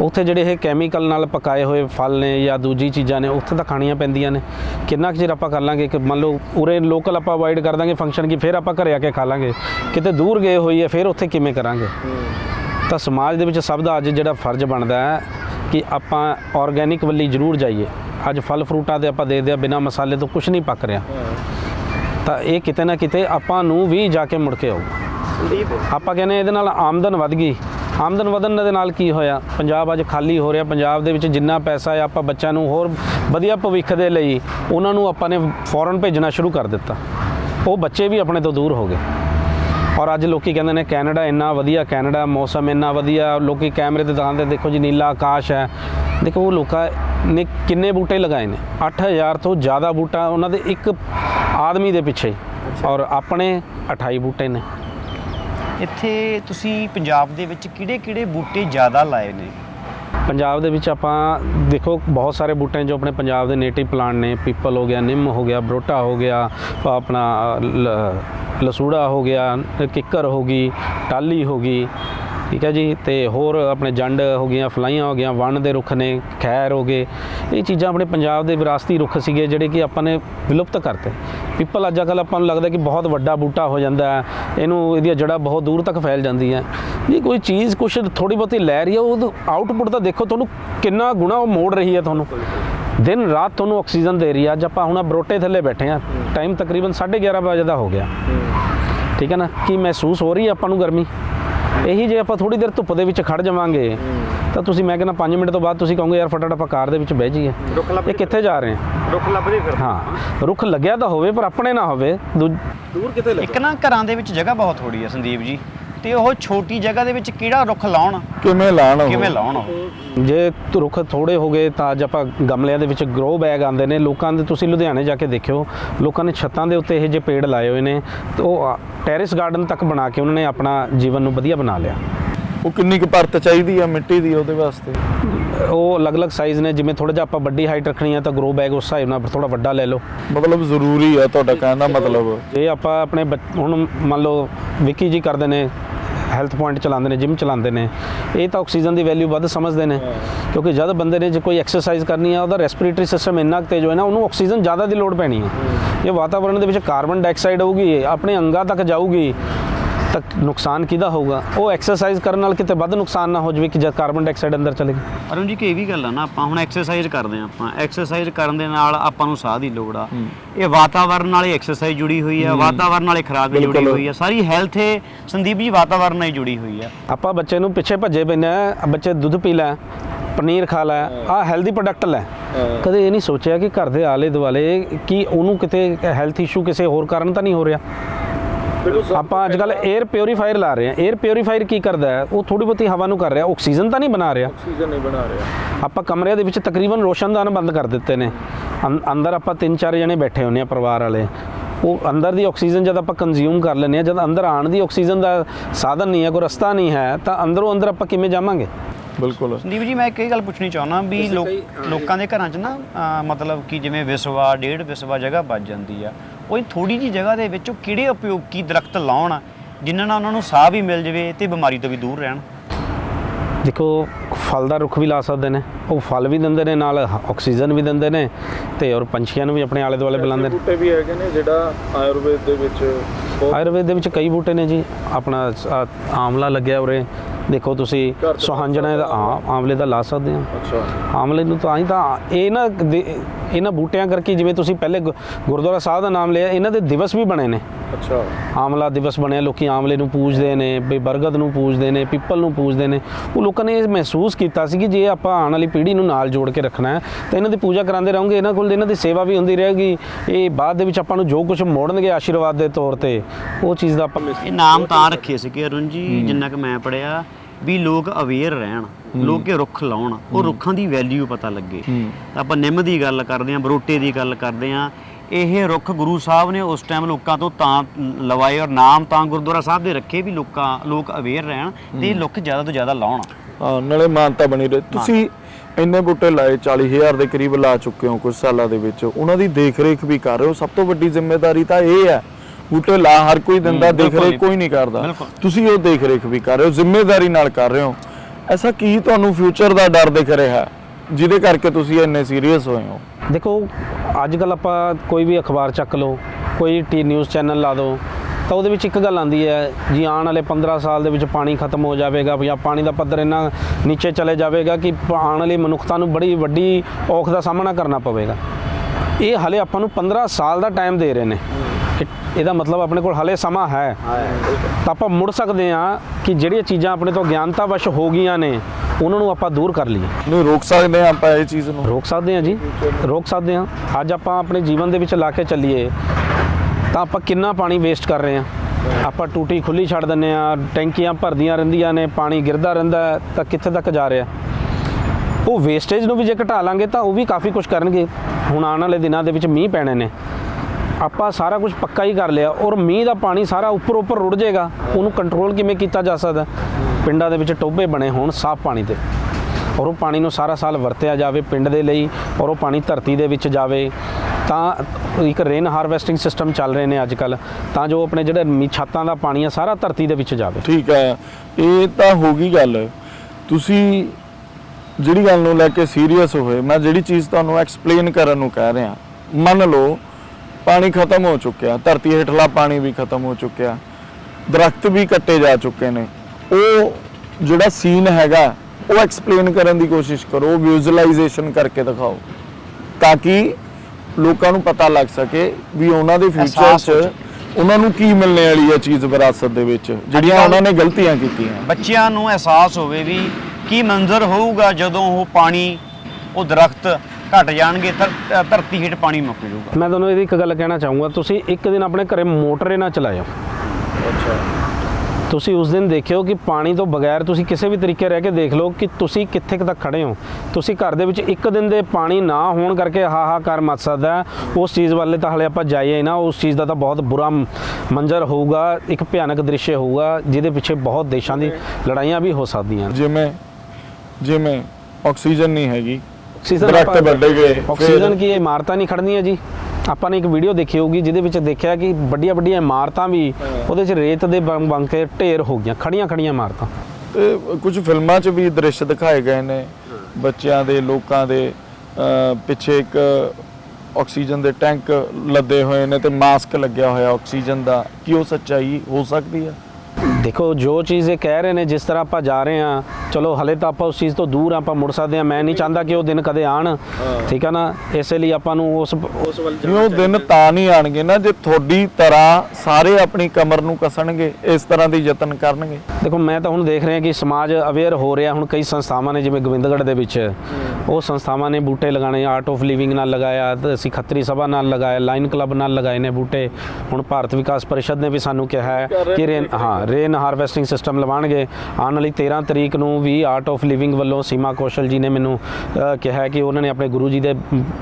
ਉੱਥੇ ਜਿਹੜੇ ਇਹ ਕੈਮੀਕਲ ਨਾਲ ਪਕਾਏ ਹੋਏ ਫਲ ਨੇ ਜਾਂ ਦੂਜੀ ਚੀਜ਼ਾਂ ਨੇ ਉੱਥੇ ਤਾਂ ਖਾਣੀਆਂ ਪੈਂਦੀਆਂ ਨੇ। ਕਿੰਨਾ ਕੁ ਚਿਰ ਆਪਾਂ ਕਰ ਲਾਂਗੇ ਕਿ ਮੰਨ ਲਓ ਉਰੇ ਲੋਕਲ ਆਪਾਂ ਅਵਾਇਡ ਕਰ ਦਾਂਗੇ ਫੰਕਸ਼ਨ ਕੀ ਫਿਰ ਆਪਾਂ ਘਰੇ ਆ ਕੇ ਖਾ ਲਾਂਗੇ। ਕਿਤੇ ਦੂਰ ਗਏ ਹੋਈਏ ਫਿਰ ਉੱਥੇ ਕਿਵੇਂ ਕਰਾਂਗੇ? ਤਾਂ ਸਮਾਜ ਦੇ ਵਿੱਚ ਸਭ ਦਾ ਅੱਜ ਜਿਹੜਾ ਫਰਜ਼ ਬਣਦਾ ਹੈ ਕਿ ਆਪਾਂ ਆਰਗੈਨਿਕ ਵੱਲੀ ਜ਼ਰੂਰ ਜਾਈਏ। ਅੱਜ ਫਲ ਫਰੂਟਾਂ ਦੇ ਆਪਾਂ ਦੇਖਦੇ ਆ ਬਿਨਾਂ ਮਸਾਲੇ ਤੋਂ ਕੁਝ ਨਹੀਂ ਪੱਕ ਰਿਹਾ। ਤਾਂ ਇਹ ਕਿਤੇ ਨਾ ਕਿਤੇ ਆਪਾਂ ਨੂੰ ਵੀ ਜਾ ਕੇ ਮੁੜ ਕੇ ਆਊਗਾ। ਆਪਾਂ ਕਹਿੰਦੇ ਇਹਦੇ ਨਾਲ ਆਮਦਨ ਵੱਧ ਗਈ। ਆਮਦਨ ਵਧਣ ਦੇ ਨਾਲ ਕੀ ਹੋਇਆ? ਪੰਜਾਬ ਅੱਜ ਖਾਲੀ ਹੋ ਰਿਹਾ। ਪੰਜਾਬ ਦੇ ਵਿੱਚ ਜਿੰਨਾ ਪੈਸਾ ਹੈ ਆਪਾਂ ਬੱਚਿਆਂ ਨੂੰ ਹੋਰ ਵਧੀਆ ਭਵਿੱਖ ਦੇ ਲਈ ਉਹਨਾਂ ਨੂੰ ਆਪਾਂ ਨੇ ਫੋਰਨ ਭੇਜਣਾ ਸ਼ੁਰੂ ਕਰ ਦਿੱਤਾ। ਉਹ ਬੱਚੇ ਵੀ ਆਪਣੇ ਤੋਂ ਦੂਰ ਹੋ ਗਏ। ਔਰ ਅੱਜ ਲੋਕੀ ਕਹਿੰਦੇ ਨੇ ਕੈਨੇਡਾ ਇੰਨਾ ਵਧੀਆ ਕੈਨੇਡਾ ਮੌਸਮ ਇੰਨਾ ਵਧੀਆ ਲੋਕੀ ਕੈਮਰੇ ਤੇ ਦਿਖਾਉਂਦੇ ਦੇਖੋ ਜੀ ਨੀਲਾ ਆਕਾਸ਼ ਹੈ। ਦੇਖੋ ਉਹ ਲੋਕਾਂ ਨੇ ਕਿੰਨੇ ਬੂਟੇ ਲਗਾਏ ਨੇ? 8000 ਤੋਂ ਜ਼ਿਆਦਾ ਬੂਟਾ ਉਹਨਾਂ ਦੇ ਇੱਕ ਆਦਮੀ ਦੇ ਪਿੱਛੇ ਔਰ ਆਪਣੇ 28 ਬੂਟੇ ਨੇ। ਇੱਥੇ ਤੁਸੀਂ ਪੰਜਾਬ ਦੇ ਵਿੱਚ ਕਿਹੜੇ-ਕਿਹੜੇ ਬੂਟੇ ਜ਼ਿਆਦਾ ਲਾਏ ਨੇ? ਪੰਜਾਬ ਦੇ ਵਿੱਚ ਆਪਾਂ ਦੇਖੋ ਬਹੁਤ ਸਾਰੇ ਬੂਟੇ ਨੇ ਜੋ ਆਪਣੇ ਪੰਜਾਬ ਦੇ ਨੇਟਿਵ ਪਲਾਂਟ ਨੇ। ਪੀਪਲ ਹੋ ਗਿਆ ਨਿੰਮ ਹੋ ਗਿਆ ਬਰੋਟਾ ਹੋ ਗਿਆ ਆਪਣਾ ਲਸੂੜਾ ਹੋ ਗਿਆ, ਕਿੱਕਰ ਹੋ ਗਈ ਟਾਲੀ ਹੋ ਗਈ, ਠੀਕ ਹੈ ਜੀ? ਤੇ ਹੋਰ ਆਪਣੇ ਜੰਡ ਹੋ ਗਈਆਂ, ਫਲਾਈਆਂ ਹੋ ਗਈਆਂ, ਵਣ ਦੇ ਰੁੱਖ ਨੇ, ਖੈਰ ਹੋ ਗਏ। ਇਹ ਚੀਜ਼ਾਂ ਆਪਣੇ ਪੰਜਾਬ ਦੇ ਵਿਰਾਸਤੀ ਰੁੱਖ ਸੀਗੇ, ਜਿਹੜੇ ਕਿ ਆਪਾਂ ਨੇ ਵਿਲੁਪਤ ਕਰਤੇ। ਪਿੱਪਲ ਅੱਜ ਕੱਲ੍ਹ ਆਪਾਂ ਨੂੰ ਲੱਗਦਾ ਕਿ ਬਹੁਤ ਵੱਡਾ ਬੂਟਾ ਹੋ ਜਾਂਦਾ ਹੈ, ਇਹਨੂੰ ਇਹਦੀਆਂ ਜੜ੍ਹਾਂ ਬਹੁਤ ਦੂਰ ਤੱਕ ਫੈਲ ਜਾਂਦੀ ਹੈ। ਜੇ, ਕੋਈ ਚੀਜ਼ ਕੁਛ ਥੋੜੀ ਬਹੁਤੀ ਲੈ ਰਹੀ ਹੈ, ਉਹ ਆਊਟਪੁੱਟ ਤਾਂ ਦੇਖੋ, ਤੁਹਾਨੂੰ ਕਿੰਨਾ ਗੁਣਾ ਉਹ ਮੋੜ ਰਹੀ ਹੈ ਤੁਹਾਨੂੰ। ਦਿਨ ਰਾਤ ਤੁਹਾਨੂੰ ਆਕਸੀਜਨ ਦੇ ਰਹੀ ਹੈ ਅੱਜ ਆਪਾਂ ਹੁਣ ਬਰੋਟੇ ਥੱਲੇ ਬੈਠੇ ਆ। ਟਾਈਮ ਤਕਰੀਬਨ 11:30 ਵਜੇ ਦਾ ਹੋ ਗਿਆ। ਠੀਕ ਹੈ ਨਾ? ਕੀ ਮਹਿਸੂਸ ਹੋ ਰਹੀ ਹੈ ਆਪਾਂ ਨੂੰ ਗਰਮੀ? ਇਹੀ ਜੇ ਆਪਾਂ ਥੋੜੀ ਦੇਰ ਧੁੱਪ ਦੇ ਵਿੱਚ ਖੜ ਜਾਵਾਂਗੇ ਤਾਂ ਤੁਸੀਂ ਮੈਂ ਕਹਿੰਦਾ 5 ਮਿੰਟ ਤੋਂ ਬਾਅਦ ਤੁਸੀਂ ਕਹੋਗੇ ਯਾਰ ਫਟਾਫਟ ਆਪਾਂ ਕਾਰ ਦੇ ਵਿੱਚ ਬਹਿ ਜਾਈਏ। ਰੁੱਖ ਲੱਭ ਇਹ ਕਿੱਥੇ ਜਾ ਰਹੇ ਹਾਂ ਰੁੱਖ ਲੱਭਦੇ ਫਿਰ ਹਾਂ। ਰੁੱਖ ਲੱਗਿਆ ਤਾਂ ਹੋਵੇ ਪਰ ਆਪਣੇ ਨਾ ਹੋਵੇ। ਦੂਰ ਕਿਤੇ ਇੱਕ ਨਾ ਘਰਾਂ ਦੇ ਵਿੱਚ ਜਗ੍ਹਾ ਬਹੁਤ ਥੋੜੀ ਹੈ ਸੰਦੀਪ ਜੀ। ਤੇ ਉਹ ਛੋਟੀ ਜਗ੍ਹਾ ਦੇ ਵਿੱਚ ਕਿਹੜਾ ਰੁੱਖ ਲਾਉਣ? ਕਿਵੇਂ ਲਾਣ ਉਹ? ਕਿਵੇਂ ਲਾਉਣ ਉਹ? ਜੇ ਰੁੱਖ ਥੋੜੇ ਹੋ ਗਏ ਤਾਂ ਅੱਜ ਆਪਾਂ ਗਮਲਿਆਂ ਦੇ ਵਿੱਚ ਗਰੋ ਬੈਗ ਆਉਂਦੇ ਨੇ। ਲੋਕਾਂ ਦੇ ਤੁਸੀਂ ਲੁਧਿਆਣੇ ਜਾ ਕੇ ਦੇਖਿਓ ਲੋਕਾਂ ਨੇ ਛੱਤਾਂ ਦੇ ਉੱਤੇ ਇਹ ਜਿਹੇ ਪੇੜ ਲਾਏ ਹੋਏ ਨੇ। ਤੇ ਉਹ ਟੈਰਿਸ ਗਾਰਡਨ ਤੱਕ ਬਣਾ ਕੇ ਉਹਨਾਂ ਨੇ ਆਪਣਾ ਜੀਵਨ ਨੂੰ ਵਧੀਆ ਬਣਾ ਲਿਆ। ਉਹ ਕਿੰਨੀ ਕੁ ਪਰਤ ਚਾਹੀਦੀ ਆ ਮਿੱਟੀ ਦੀ ਉਹਦੇ ਵਾਸਤੇ? ਉਹ ਅਲੱਗ-ਅਲੱਗ ਸਾਈਜ਼ ਨੇ ਜਿਵੇਂ ਥੋੜਾ ਜਿਹਾ ਆਪਾਂ ਵੱਡੀ ਹਾਈਟ ਰੱਖਣੀ ਆ ਤਾਂ ਗਰੋ ਬੈਗ ਉਸ ਹਿਸਾਬ ਨਾਲ ਥੋੜਾ ਵੱਡਾ ਲੈ ਲਓ। ਮਤਲਬ ਜ਼ਰੂਰੀ ਆ ਤੁਹਾਡਾ ਕਹਿਣ ਦਾ ਮਤਲਬ। ਜੇ ਆਪਾਂ ਆਪਣੇ ਬੱਚ- ਹੁਣ ਮੰਨ ਲਓ ਵਿੱਕੀ ਜੀ ਕਰਦੇ ਨੇ ਹੈਲਥ ਪੁਆਇੰਟ ਚਲਾਉਂਦੇ ਨੇ ਜਿਮ ਚਲਾਉਂਦੇ ਨੇ ਇਹ ਤਾਂ ਆਕਸੀਜਨ ਦੀ ਵੈਲਿਊ ਵੱਧ ਸਮਝਦੇ ਨੇ। ਕਿਉਂਕਿ ਜਦ ਬੰਦੇ ਨੇ ਜੇ ਕੋਈ ਐਕਸਰਸਾਈਜ਼ ਕਰਨੀ ਆ ਉਹਦਾ ਰੈਸਪੀਰੇਟਰੀ ਸਿਸਟਮ ਇੰਨਾ ਕੁ ਤੇਜ਼ ਹੋਏ ਨਾ ਉਹਨੂੰ ਆਕਸੀਜਨ ਜ਼ਿਆਦਾ ਦੀ ਲੋੜ ਪੈਣੀ ਹੈ ਇਹ ਵਾਤਾਵਰਣ ਦੇ ਵਿੱਚ ਕਾਰਬਨ ਡਾਈਆਕਸਾਈਡ ਹੋਊਗੀ ਆਪਣੇ ਅੰਗਾਂ ਤੱਕ ਜਾਊਗੀ ਤਾਂ ਨੁਕਸਾਨ ਕਿਹਦਾ ਹੋਊਗਾ? ਉਹ ਐਕਸਰਸਾਈਜ਼ ਕਰਨ ਨਾਲ ਕਿਤੇ ਵੱਧ ਨੁਕਸਾਨ ਨਾ ਹੋ ਜਾਵੇ ਕਿ ਜਦ ਕਾਰਬਨ ਡਾਈਆਕਸਾਈਡ ਅੰਦਰ ਚਲੇ ਗਈ ਅਰੁਣ ਜੀ ਕਿ ਇਹ ਵੀ ਗੱਲ ਆ ਨਾ ਆਪਾਂ ਹੁਣ ਐਕਸਰਸਾਈਜ਼ ਕਰਦੇ ਆ ਆਪਾਂ। ਐਕਸਰਸਾਈਜ਼ ਕਰਨ ਦੇ ਨਾਲ ਆਪਾਂ ਨੂੰ ਸਾਹ ਦੀ ਲੋੜ ਆ। ਇਹ ਵਾਤਾਵਰਨ ਨਾਲ ਹੀ ਐਕਸਰਸਾਈਜ਼ ਜੁੜੀ ਹੋਈ ਆ ਵਾਤਾਵਰਨ ਨਾਲ ਹੀ ਖੁਰਾਕ ਵੀ ਜੁੜੀ। ਹੋਈ ਆ। ਸਾਰੀ ਹੈਲਥ ਸੰਦੀਪ ਜੀ ਵਾਤਾਵਰਨ ਨਾਲ ਹੀ ਜੁੜੀ ਹੋਈ ਆ। ਆਪਾਂ ਬੱਚੇ ਨੂੰ ਪਿੱਛੇ ਭੱਜੇ ਆ ਬੱਚੇ ਦੁੱਧ ਪੀ ਲੈ ਪਨੀਰ ਖਾ ਲੈ ਆ ਹੈਲਦੀ ਪ੍ਰੋਡਕਟ ਲੈ। ਕਦੇ ਇਹ ਨਹੀਂ ਸੋਚਿਆ ਕਿ ਘਰ ਦੇ ਆਲੇ ਦੁਆਲੇ ਕੀ ਉਹਨੂੰ ਕਿਤੇ ਹੈਲਥ ਇਸ਼ੂ ਕਿਸੇ ਹੋਰ ਕਾਰਨ ਤਾਂ ਨਹੀਂ ਹੋ ਰਿਹਾ? ਆਪਾਂ ਅੱਜ ਕੱਲ 에ਅਰ ਪਿਉਰੀਫਾਇਰ ਲਾ ਰਹੇ ਆ 에ਅਰ ਪਿਉਰੀਫਾਇਰ ਕੀ ਕਰਦਾ ਹੈ? ਉਹ ਥੋੜੀ ਬਹੁਤੀ ਹਵਾ ਨੂੰ ਕਰ ਰਿਹਾ ਆਕਸੀਜਨ ਤਾਂ ਨਹੀਂ ਬਣਾ ਰਿਹਾ। ਆਕਸੀਜਨ ਨਹੀਂ ਬਣਾ ਰਿਹਾ। ਆਪਾਂ ਕਮਰਿਆਂ ਦੇ ਵਿੱਚ ਤਕਰੀਬਨ ਰੋਸ਼ਨਦਾਨ ਬੰਦ ਕਰ ਦਿੱਤੇ ਨੇ। ਅੰਦਰ ਆਪਾਂ ਤਿੰਨ ਚਾਰ ਜਣੇ ਬੈਠੇ ਹੁੰਨੇ ਆ ਪਰਿਵਾਰ ਵਾਲੇ। ਉਹ ਅੰਦਰ ਦੀ ਆਕਸੀਜਨ ਜਦ ਆਪਾਂ ਕੰਜ਼ਿਊਮ ਕਰ ਲੈਂਦੇ ਆ ਜਦ ਅੰਦਰ ਆਉਣ ਦੀ ਆਕਸੀਜਨ ਦਾ ਸਾਧਨ ਨਹੀਂ ਹੈ ਕੋਈ ਰਸਤਾ ਨਹੀਂ ਹੈ ਤਾਂ ਅੰਦਰੋਂ ਅੰਦਰ ਆਪਾਂ ਕਿਵੇਂ ਜਾਵਾਂਗੇ? ਬਿਲਕੁਲ। ਸੰਦੀਪ ਜੀ ਮੈਂ ਇੱਕ ਇਹ ਗੱਲ ਪੁੱਛਣੀ ਚਾਹੁੰਦਾ ਵੀ ਲੋਕ ਦੇ ਘਰਾਂ 'ਚ ਨਾ ਮਤਲਬ ਕਿ ਜਿਵੇਂ ਵਿਸਵਾ ਡੇਢ ਵਿਸਵਾ ਜਗ੍ਹਾ ਬਚ ਜਾਂਦੀ ਆ। ਉਹ ਥੋੜੀ ਜੀ ਜਗ੍ਹਾ ਦੇ ਵਿੱਚ ਉਹ ਕਿਹੜੇ ਉਪਯੋਗੀ ਦਰਖਤ ਲਾਉਣ ਜਿਨ੍ਹਾਂ ਨਾਲ ਉਹਨਾਂ ਨੂੰ ਸਾਹ ਵੀ ਮਿਲ ਜਾਵੇ ਤੇ ਬਿਮਾਰੀ ਤੋਂ ਵੀ ਦੂਰ ਰਹਿਣ। ਦੇਖੋ ਫਲ ਦਾ ਰੁੱਖ ਵੀ ਲਾ ਸਕਦੇ ਨੇ ਉਹ ਫਲ ਵੀ ਦਿੰਦੇ ਨੇ ਨਾਲ ਆਕਸੀਜਨ ਵੀ ਦਿੰਦੇ ਨੇ ਤੇ ਔਰ ਪੰਛੀਆਂ ਨੂੰ ਵੀ ਆਪਣੇ ਆਲੇ ਦੁਆਲੇ ਬੁਲਾਉਂਦੇ ਨੇ। ਬੂਟੇ ਵੀ ਹੈਗੇ ਨੇ ਜਿਹੜਾ ਆਯੁਰਵੇਦ ਦੇ ਵਿੱਚ ਆਯੁਰਵੇਦ ਦੇ ਵਿੱਚ ਕਈ ਬੂਟੇ ਨੇ ਜੀ। ਆਪਣਾ ਆਮਲਾ ਲੱਗਿਆ ਉਰੇ। ਦੇਖੋ ਤੁਸੀਂ ਸੁਹਾਂਜਣਾ ਦਾ ਆ- ਆਮਲੇ ਦਾ ਲਾ ਸਕਦੇ ਆ ਅੱਛਾ। ਆਮਲੇ ਨੂੰ ਤਾਂ ਆਈ ਤਾਂ ਇਹ ਨਾ ਇਹਨਾਂ ਬੂਟਿਆਂ ਕਰਕੇ ਜਿਵੇਂ ਤੁਸੀਂ ਪਹਿਲੇ ਗੁਰਦੁਆਰਾ ਸਾਹਿਬ ਦਾ ਨਾਮ ਲਿਆ ਇਹਨਾਂ ਦੇ ਦਿਵਸ ਵੀ ਬਣੇ ਨੇ। ਅੱਛਾ। ਆਮਲਾ ਦਿਵਸ ਬਣਿਆ ਲੋਕੀ ਆਮਲੇ ਨੂੰ ਪੂਜਦੇ ਨੇ ਵੀ ਬਰਗਦ ਨੂੰ ਪੂਜਦੇ ਨੇ ਪਿੱਪਲ ਨੂੰ ਪੂਜਦੇ ਨੇ। ਉਹ ਲੋਕਾਂ ਨੇ ਇਹ ਮਹਿਸੂਸ ਕੀਤਾ ਸੀ ਕਿ ਜੇ ਆਪਾਂ ਆਉਣ ਵਾਲੀ ਪੀੜ੍ਹੀ ਨੂੰ ਨਾਲ ਜੋੜ ਕੇ ਰੱਖਣਾ ਹੈ ਤਾਂ ਇਹਨਾਂ ਦੀ ਪੂਜਾ ਕਰਾਉਂਦੇ ਰਹੋਗੇ। ਇਹਨਾਂ ਕੋਲ ਇਹਨਾਂ ਦੀ ਸੇਵਾ ਵੀ ਹੁੰਦੀ ਰਹੇਗੀ। ਇਹ ਬਾਅਦ ਦੇ ਵਿੱਚ ਆਪਾਂ ਨੂੰ ਜੋ ਕੁਝ ਮੋੜਨਗੇ ਆਸ਼ੀਰਵਾਦ ਦੇ ਤੌਰ ਤੇ ਉਹ ਚੀਜ਼ ਦਾ ਆਪਾਂ ਇਹ ਨਾਮ ਤਾਂ ਰੱਖੇ ਸੀ ਕਿ ਅਰੁਣ ਜੀ ਜਿੰਨਾ ਕਿ ਮੈਂ ਪੜਿਆ ਵੀ ਲੋਕ ਅਵੇਅਰ ਰਹਿਣ ਲੋਕ ਇਹ ਰੁੱਖ ਲਾਉਣ। ਉਹ ਰੁੱਖਾਂ ਦੀ ਵੈਲਿਊ ਪਤਾ ਲੱਗੇ। ਆਪਾਂ ਨਿੰਮ ਦੀ ਗੱਲ ਕਰਦੇ ਆਂ ਬਰੋਟੇ ਦੀ ਗੱਲ ਕਰਦੇ ਆਂ ਇਹ ਰੁੱਖ ਗੁਰੂ ਸਾਹਿਬ ਨੇ ਉਸ ਟਾਈਮ ਲੋਕਾਂ ਤੋਂ ਤਾਂ ਲਵਾਏ ਔਰ ਨਾਮ ਤਾਂ ਗੁਰਦੁਆਰਾ ਸਾਹਿਬ ਦੇ ਰੱਖੇ ਵੀ ਲੋਕਾਂ ਲੋਕ ਅਵੇਅਰ ਰਹਿਣ ਤੇ ਰੁੱਖ ਜ਼ਿਆਦਾ ਤੋਂ ਜ਼ਿਆਦਾ ਲਾਉਣ। ਹਾਂ ਨਾਲੇ ਮਾਨਤਾ ਬਣੀ ਰਹੇ। ਤੁਸੀਂ ਇੰਨੇ ਬੂਟੇ ਲਾਏ 40000 ਦੇ ਕਰੀਬ ਲਾ ਚੁੱਕੇ ਹੋ ਕੁਝ ਸਾਲਾਂ ਦੇ ਵਿੱਚ। ਉਹਨਾਂ ਦੀ ਦੇਖ ਰੇਖ ਵੀ ਕਰ ਰਹੇ ਹੋ। ਸਭ ਤੋਂ ਵੱਡੀ ਜ਼ਿੰਮੇਵਾਰੀ ਤਾਂ ਇਹ ਹੈ ਬੂਟੇ ਲਾ ਹਰ ਕੋਈ ਦਿੰਦਾ ਦੇਖ ਰੇਖ ਕੋਈ ਨਹੀਂ ਕਰਦਾ। ਤੁਸੀਂ ਉਹ ਦੇਖ ਰੇਖ ਵੀ ਕਰ ਰਹੇ ਹੋ ਜ਼ਿੰਮੇਵਾਰੀ ਨਾਲ ਕਰ ਰਹੇ ਹੋ। ਐਸਾ ਕੀ ਤੁਹਾਨੂੰ ਫਿਊਚਰ ਦਾ ਡਰ ਦਿਖ ਰਿਹਾ? ਜਿਹਦੇ ਕਰਕੇ ਤੁਸੀਂ ਇੰਨੇ ਸੀਰੀਅਸ ਹੋਏ ਹੋ? ਦੇਖੋ ਅੱਜ ਕੱਲ ਆਪਾਂ ਕੋਈ ਵੀ ਅਖਬਾਰ ਚੱਕ ਲਓ, ਕੋਈ ਟੀ ਨਿਊਜ਼ ਚੈਨਲ ਲਾ ਦਿਓ ਤਾਂ ਉਹਦੇ ਵਿੱਚ ਇੱਕ ਗੱਲ ਆਂਦੀ ਹੈ, ਜੀ ਆਉਣ ਵਾਲੇ 15 ਸਾਲ ਦੇ ਵਿੱਚ ਪਾਣੀ ਖਤਮ ਹੋ ਜਾਵੇਗਾ ਜਾਂ ਪਾਣੀ ਦਾ ਪੱਧਰ ਇੰਨਾ ਨੀਚੇ ਚਲੇ ਜਾਵੇਗਾ ਕਿ ਆਉਣ ਵਾਲੀ ਮਨੁੱਖਤਾ ਨੂੰ ਬੜੀ ਵੱਡੀ ਔਖ ਦਾ ਸਾਹਮਣਾ ਕਰਨਾ ਪਵੇਗਾ। ਇਹ ਹਲੇ ਆਪਾਂ ਨੂੰ 15 ਸਾਲ ਦਾ ਟਾਈਮ ਦੇ ਰਹੇ ਨੇ। ਇਹਦਾ ਮਤਲਬ ਆਪਣੇ ਕੋਲ ਹਲੇ ਸਮਾਂ ਹੈ। ਤਾਂ ਆਪਾਂ ਮੁੜ ਸਕਦੇ ਹਾਂ ਕਿ ਜਿਹੜੀਆਂ ਚੀਜ਼ਾਂ ਆਪਣੇ ਤੋਂ ਗਿਆਨਤਾਵਸ਼ ਹੋ ਗਈਆਂ ਨੇ ਉਹਨਾਂ ਨੂੰ ਆਪਾਂ ਦੂਰ ਕਰ ਲਈਏ। ਨਹੀਂ ਰੋਕ ਸਕਦੇ ਹਾਂ ਆਪਾਂ ਇਹ ਚੀਜ਼ ਨੂੰ। ਰੋਕ ਸਕਦੇ ਹਾਂ ਜੀ ਰੋਕ ਸਕਦੇ ਹਾਂ। ਅੱਜ ਆਪਾਂ ਆਪਣੇ ਜੀਵਨ ਦੇ ਵਿੱਚ ਲਾ ਕੇ ਚੱਲੀਏ ਤਾਂ ਆਪਾਂ ਕਿੰਨਾ ਪਾਣੀ ਵੇਸਟ ਕਰ ਰਹੇ ਹਾਂ। ਆਪਾਂ ਟੂਟੀ ਖੁੱਲੀ ਛੱਡ ਦਿੰਨੇ ਆ ਟੈਂਕੀਆਂ ਭਰਦੀਆਂ ਰਹਿੰਦੀਆਂ ਨੇ ਪਾਣੀ ਗਿਰਦਾ ਰਹਿੰਦਾ ਤਾਂ ਕਿੱਥੇ ਤੱਕ ਜਾ ਰਿਹਾ? ਉਹ ਵੇਸਟੇਜ ਨੂੰ ਵੀ ਜੇ ਘਟਾ ਲਾਂਗੇ ਤਾਂ ਉਹ ਵੀ ਕਾਫੀ ਕੁਝ ਕਰਨਗੇ। ਹੁਣ ਆਉਣ ਵਾਲੇ ਦਿਨਾਂ ਦੇ ਵਿੱਚ ਮੀਂਹ ਪੈਣੇ ਨੇ। ਆਪਾਂ ਸਾਰਾ ਕੁਝ ਪੱਕਾ ਹੀ ਕਰ ਲਿਆ ਔਰ ਮੀਂਹ ਦਾ ਪਾਣੀ ਸਾਰਾ ਉੱਪਰ ਉੱਪਰ ਰੁੜ ਜਾਏਗਾ, ਉਹਨੂੰ ਕੰਟਰੋਲ ਕਿਵੇਂ ਕੀਤਾ ਜਾ ਸਕਦਾ? ਪਿੰਡਾਂ ਦੇ ਵਿੱਚ ਟੋਬੇ ਬਣੇ ਹੋਣ ਸਾਫ਼ ਪਾਣੀ ਦੇ ਔਰ ਉਹ ਪਾਣੀ ਨੂੰ ਸਾਰਾ ਸਾਲ ਵਰਤਿਆ ਜਾਵੇ ਪਿੰਡ ਦੇ ਲਈ ਔਰ ਉਹ ਪਾਣੀ ਧਰਤੀ ਦੇ ਵਿੱਚ ਜਾਵੇ। ਤਾਂ ਇੱਕ ਰੇਨ ਹਾਰਵੈਸਟਿੰਗ ਸਿਸਟਮ ਚੱਲ ਰਹੇ ਨੇ ਅੱਜ ਕੱਲ ਤਾਂ ਜੋ ਆਪਣੇ ਜਿਹੜੇ ਮੀ- ਛੱਤਾਂ ਦਾ ਪਾਣੀ ਆ, ਸਾਰਾ ਧਰਤੀ ਦੇ ਵਿੱਚ ਜਾਵੇ। ਠੀਕ ਹੈ ਇਹ ਤਾਂ ਹੋ ਗਈ ਗੱਲ। ਤੁਸੀਂ ਜਿਹੜੀ ਗੱਲ ਨੂੰ ਲੈ ਕੇ ਸੀਰੀਅਸ ਹੋਏ, ਮੈਂ ਜਿਹੜੀ ਚੀਜ਼ ਤੁਹਾਨੂੰ ਐਕਸਪਲੇਨ ਕਰਨ ਨੂੰ ਕਹਿ ਰਿਹਾ, ਮੰਨ ਲਓ ਪਾਣੀ ਖਤਮ ਹੋ ਚੁੱਕਿਆ ਧਰਤੀ ਹੇਠਲਾ ਪਾਣੀ ਵੀ ਖਤਮ ਹੋ ਚੁੱਕਿਆ ਦਰਖਤ ਵੀ ਕੱਟੇ ਜਾ ਚੁੱਕੇ ਨੇ। ਉਹ ਜਿਹੜਾ ਸੀਨ ਹੈਗਾ ਉਹ ਐਕਸਪਲੇਨ ਕਰਨ ਦੀ ਕੋਸ਼ਿਸ਼ ਕਰੋ ਵਿਜ਼ੂਅਲਾਈਜੇਸ਼ਨ ਕਰਕੇ ਦਿਖਾਓ ਤਾਂ ਕਿ ਲੋਕਾਂ ਨੂੰ ਪਤਾ ਲੱਗ ਸਕੇ ਵੀ ਉਹਨਾਂ ਦੇ ਫਿਊਚਰ 'ਚ ਉਹਨਾਂ ਨੂੰ ਕੀ ਮਿਲਣੇ ਵਾਲੀ ਹੈ ਚੀਜ਼ ਵਿਰਾਸਤ ਦੇ ਵਿੱਚ ਜਿਹੜੀਆਂ ਉਹਨਾਂ ਨੇ ਗਲਤੀਆਂ ਕੀਤੀਆਂ। ਬੱਚਿਆਂ ਨੂੰ ਅਹਿਸਾਸ ਹੋਵੇ ਵੀ ਕੀ ਮੰਜ਼ਰ ਹੋਊਗਾ ਜਦੋਂ ਉਹ ਪਾਣੀ ਉਹ ਦਰਖਤ ਘਟ ਜਾਣਗੇ ਧਰ- ਧਰਤੀ ਹੇਠ ਪਾਣੀ ਮੁੱਕ ਜਾਊਗਾ। ਮੈਂ ਤੁਹਾਨੂੰ ਇਹਦੀ ਇੱਕ ਗੱਲ ਕਹਿਣਾ ਚਾਹੂੰਗਾ ਤੁਸੀਂ ਇੱਕ ਦਿਨ ਆਪਣੇ ਘਰੇ ਮੋਟਰੇ ਨਾ ਚਲਾਇਓ। ਅੱਛਾ। ਤੁਸੀਂ ਉਸ ਦਿਨ ਦੇਖਿਓ ਕਿ ਪਾਣੀ ਤੋਂ ਬਗੈਰ ਤੁਸੀਂ ਕਿਸੇ ਵੀ ਤਰੀਕੇ ਰਹਿ ਕੇ ਦੇਖ ਲਓ ਕਿ ਤੁਸੀਂ ਕਿੱਥੇ ਕੁ ਤੱਕ ਖੜੇ ਹੋ। ਤੁਸੀਂ ਘਰ ਦੇ ਵਿੱਚ ਇੱਕ ਦਿਨ ਦੇ ਪਾਣੀ ਨਾ ਹੋਣ ਕਰਕੇ ਹਾਹਾਕਾਰ ਮਚ ਸਕਦਾ ਹੈ। ਉਸ ਚੀਜ਼ ਵੱਲੇ ਤਾਂ ਹਲੇ ਆਪਾਂ ਜਾਈਏ ਹੀ ਨਾ ਉਸ ਚੀਜ਼ ਦਾ ਤਾਂ ਬਹੁਤ ਬੁਰਾ ਮ- ਮੰਜ਼ਰ ਹੋਊਗਾ ਇੱਕ ਭਿਆਨਕ ਦ੍ਰਿਸ਼ ਹੋਊਗਾ ਜਿਹਦੇ ਪਿੱਛੇ ਬਹੁਤ ਦੇਸ਼ਾਂ ਦੀ ਲੜਾਈਆਂ ਵੀ ਹੋ ਸਕਦੀਆਂ ਜਿਵੇਂ ਜਿਵੇਂ ਆਕਸੀਜਨ ਨਹੀਂ ਹੈਗੀ ਆਕਸੀਜਨ ਦਰਖਤ ਵੱਢੇ ਗਏ ਆਕਸੀਜਨ ਕੀ ਇਹ ਇਮਾਰਤਾਂ ਨਹੀਂ ਖੜਨੀਆਂ ਜੀ। ਆਪਾਂ ਨੇ ਇੱਕ ਵੀਡੀਓ ਦੇਖੀ ਹੋਊਗੀ ਜਿਹਦੇ ਵਿੱਚ ਦੇਖਿਆ ਕਿ ਵੱਡੀਆਂ ਵੱਡੀਆਂ ਇਮਾਰਤਾਂ ਵੀ ਉਹਦੇ 'ਚ ਰੇਤ ਦੇ ਬਣ ਕੇ ਢੇਰ ਹੋ ਗਈਆਂ ਖੜੀਆਂ ਖੜੀਆਂ ਇਮਾਰਤਾਂ। ਤੇ ਕੁਝ ਫਿਲਮਾਂ 'ਚ ਵੀ ਦ੍ਰਿਸ਼ ਦਿਖਾਏ ਗਏ ਨੇ ਬੱਚਿਆਂ ਦੇ ਲੋਕਾਂ ਦੇ ਪਿੱਛੇ ਇੱਕ ਆਕਸੀਜਨ ਦੇ ਟੈਂਕ ਲੱਦੇ ਹੋਏ ਨੇ ਤੇ ਮਾਸਕ ਲੱਗਿਆ ਹੋਇਆ ਆਕਸੀਜਨ ਦਾ। ਕੀ ਉਹ ਸੱਚਾਈ ਹੋ ਸਕਦੀ ਹੈ? ਦੇਖੋ ਜੋ ਚੀਜ਼ ਇਹ ਕਹਿ ਰਹੇ ਨੇ ਜਿਸ ਤਰ੍ਹਾਂ ਆਪਾਂ ਜਾ ਰਹੇ ਹਾਂ ਚਲੋ ਹਲੇ ਤਾਂ ਆਪਾਂ ਉਸ ਚੀਜ਼ ਤੋਂ ਦੂਰ ਆਪਾਂ ਮੁੜ ਸਕਦੇ ਹਾਂ। ਮੈਂ ਨਹੀਂ ਚਾਹੁੰਦਾ ਕਿ ਉਹ ਦਿਨ ਕਦੇ ਆਣ ਠੀਕ ਹੈ ਨਾ? ਇਸੇ ਲਈ ਆਪਾਂ ਨੂੰ ਉਸ ਉਸ ਵੱਲ ਨਹੀਂ, ਉਹ ਦਿਨ ਤਾਂ ਨਹੀਂ ਆਣਗੇ ਨਾ ਜੇ ਤੁਹਾਡੀ ਤਰ੍ਹਾਂ ਸਾਰੇ ਆਪਣੀ ਕਮਰ ਨੂੰ ਕਸਣਗੇ ਇਸ ਤਰ੍ਹਾਂ ਦੇ ਯਤਨ ਕਰਨਗੇ। ਦੇਖੋ ਮੈਂ ਤਾਂ ਹੁਣ ਦੇਖ ਰਿਹਾ ਕਿ ਸਮਾਜ ਅਵੇਅਰ ਹੋ ਰਿਹਾ ਹੁਣ ਕਈ ਸੰਸਥਾਵਾਂ ਨੇ ਜਿਵੇਂ ਗੋਬਿੰਦਗੜ੍ਹ ਦੇ ਵਿੱਚ। ਉਹ ਸੰਸਥਾਵਾਂ ਨੇ ਬੂਟੇ ਲਗਾਣੇ ਆਰਟ ਆਫ ਲਿਵਿੰਗ ਨਾਲ ਲਗਾਇਆ ਅਸੀਂ ਖੱਤਰੀ ਸਭਾ ਨਾਲ ਲਗਾਇਆ ਲਾਈਨ ਕਲੱਬ ਨਾਲ ਲਗਾਏ ਨੇ ਬੂਟੇ। ਹੁਣ ਭਾਰਤ ਵਿਕਾਸ ਪਰਿਸ਼ਦ ਨੇ ਵੀ ਸਾਨੂੰ ਕਿਹਾ ਹੈ ਕਿ ਰੇਨ ਹਾਂ ਰੇਨ ਹਾਰਵੈਸਟਿੰਗ ਸਿਸਟਮ ਲਵਾਉਣਗੇ ਆਉਣ ਵਾਲੀ 13 ਤਰੀਕ ਨੂੰ ਵੀ ਆਰਟ ਆਫ ਲਿਵਿੰਗ ਵੱਲੋਂ ਸੀਮਾ ਕੌਸ਼ਲ ਜੀ ਨੇ ਮੈਨੂੰ ਕਿਹਾ ਕਿ ਉਹਨਾਂ ਨੇ ਆਪਣੇ ਗੁਰੂ ਜੀ ਦੇ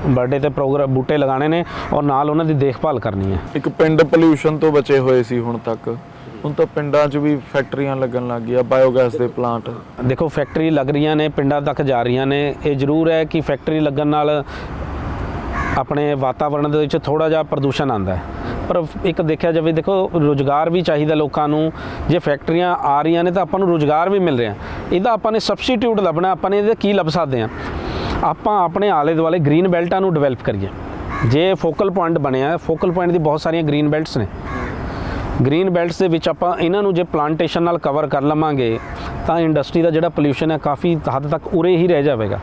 ਬਰਥਡੇ ਤੇ ਪ੍ਰੋਗਰਾਮ ਬੂਟੇ ਲਗਾਣੇ ਨੇ ਔਰ ਨਾਲ ਉਹਨਾਂ ਦੀ ਦੇਖਭਾਲ ਕਰਨੀ ਹੈ। ਇੱਕ ਪਿੰਡ ਪੋਲਿਊਸ਼ਨ ਤੋਂ ਬਚੇ ਹੋਏ ਸੀ ਹੁਣ ਤੱਕ। ਹੁਣ ਤਾਂ ਪਿੰਡਾਂ 'ਚ ਵੀ ਫੈਕਟਰੀਆਂ ਲੱਗਣ ਲੱਗ ਗਈਆਂ ਬਾਇਓਗੈਸ ਦੇ ਪਲਾਂਟ ਦੇਖੋ ਫੈਕਟਰੀ ਲੱਗ ਰਹੀਆਂ ਨੇ ਪਿੰਡਾਂ ਤੱਕ ਜਾ ਰਹੀਆਂ ਨੇ। ਇਹ ਜ਼ਰੂਰ ਹੈ ਕਿ ਫੈਕਟਰੀ ਲੱਗਣ ਨਾਲ ਆਪਣੇ ਵਾਤਾਵਰਣ ਦੇ ਵਿੱਚ ਥੋੜਾ ਜਿਹਾ ਪ੍ਰਦੂਸ਼ਣ ਆਉਂਦਾ ਹੈ। ਪਰ ਇੱਕ ਦੇਖਿਆ ਜਾਵੇ, ਦੇਖੋ, ਰੋਜ਼ਗਾਰ ਵੀ ਚਾਹੀਦਾ ਲੋਕਾਂ ਨੂੰ। ਜੇ ਫੈਕਟਰੀਆਂ ਆ ਰਹੀਆਂ ਨੇ ਤਾਂ ਆਪਾਂ ਨੂੰ ਰੋਜ਼ਗਾਰ ਵੀ ਮਿਲ ਰਿਹਾ। ਇਹਦਾ ਆਪਾਂ ਨੇ ਸਬਸਟੀਟਿਊਟ ਲੱਭਣਾ, ਆਪਾਂ ਨੇ ਇਹਦੇ ਕੀ ਲੱਭ ਸਕਦੇ ਹਾਂ? ਆਪਾਂ ਆਪਣੇ ਆਲੇ ਦੁਆਲੇ ਗ੍ਰੀਨ ਬੈਲਟਾਂ ਨੂੰ ਡਿਵੈਲਪ ਕਰੀਏ। ਜੇ ਫੋਕਲ ਪੁਆਇੰਟ ਬਣਿਆ ਫੋਕਲ ਪੁਆਇੰਟ ਦੀ ਬਹੁਤ ਸਾਰੀਆਂ ਗ੍ਰੀਨ ਬੈਲਟਸ ਨੇ। ਗ੍ਰੀਨ ਬੈਲਟਸ ਦੇ ਵਿੱਚ ਆਪਾਂ ਇਹਨਾਂ ਨੂੰ ਜੇ ਪਲਾਂਟੇਸ਼ਨ ਨਾਲ ਕਵਰ ਕਰ ਲਵਾਂਗੇ, ਤਾਂ ਇੰਡਸਟਰੀ ਦਾ ਜਿਹੜਾ ਪੋਲਿਊਸ਼ਨ ਹੈ ਕਾਫੀ ਹੱਦ ਤੱਕ ਉਰੇ ਹੀ ਰਹਿ ਜਾਵੇਗਾ।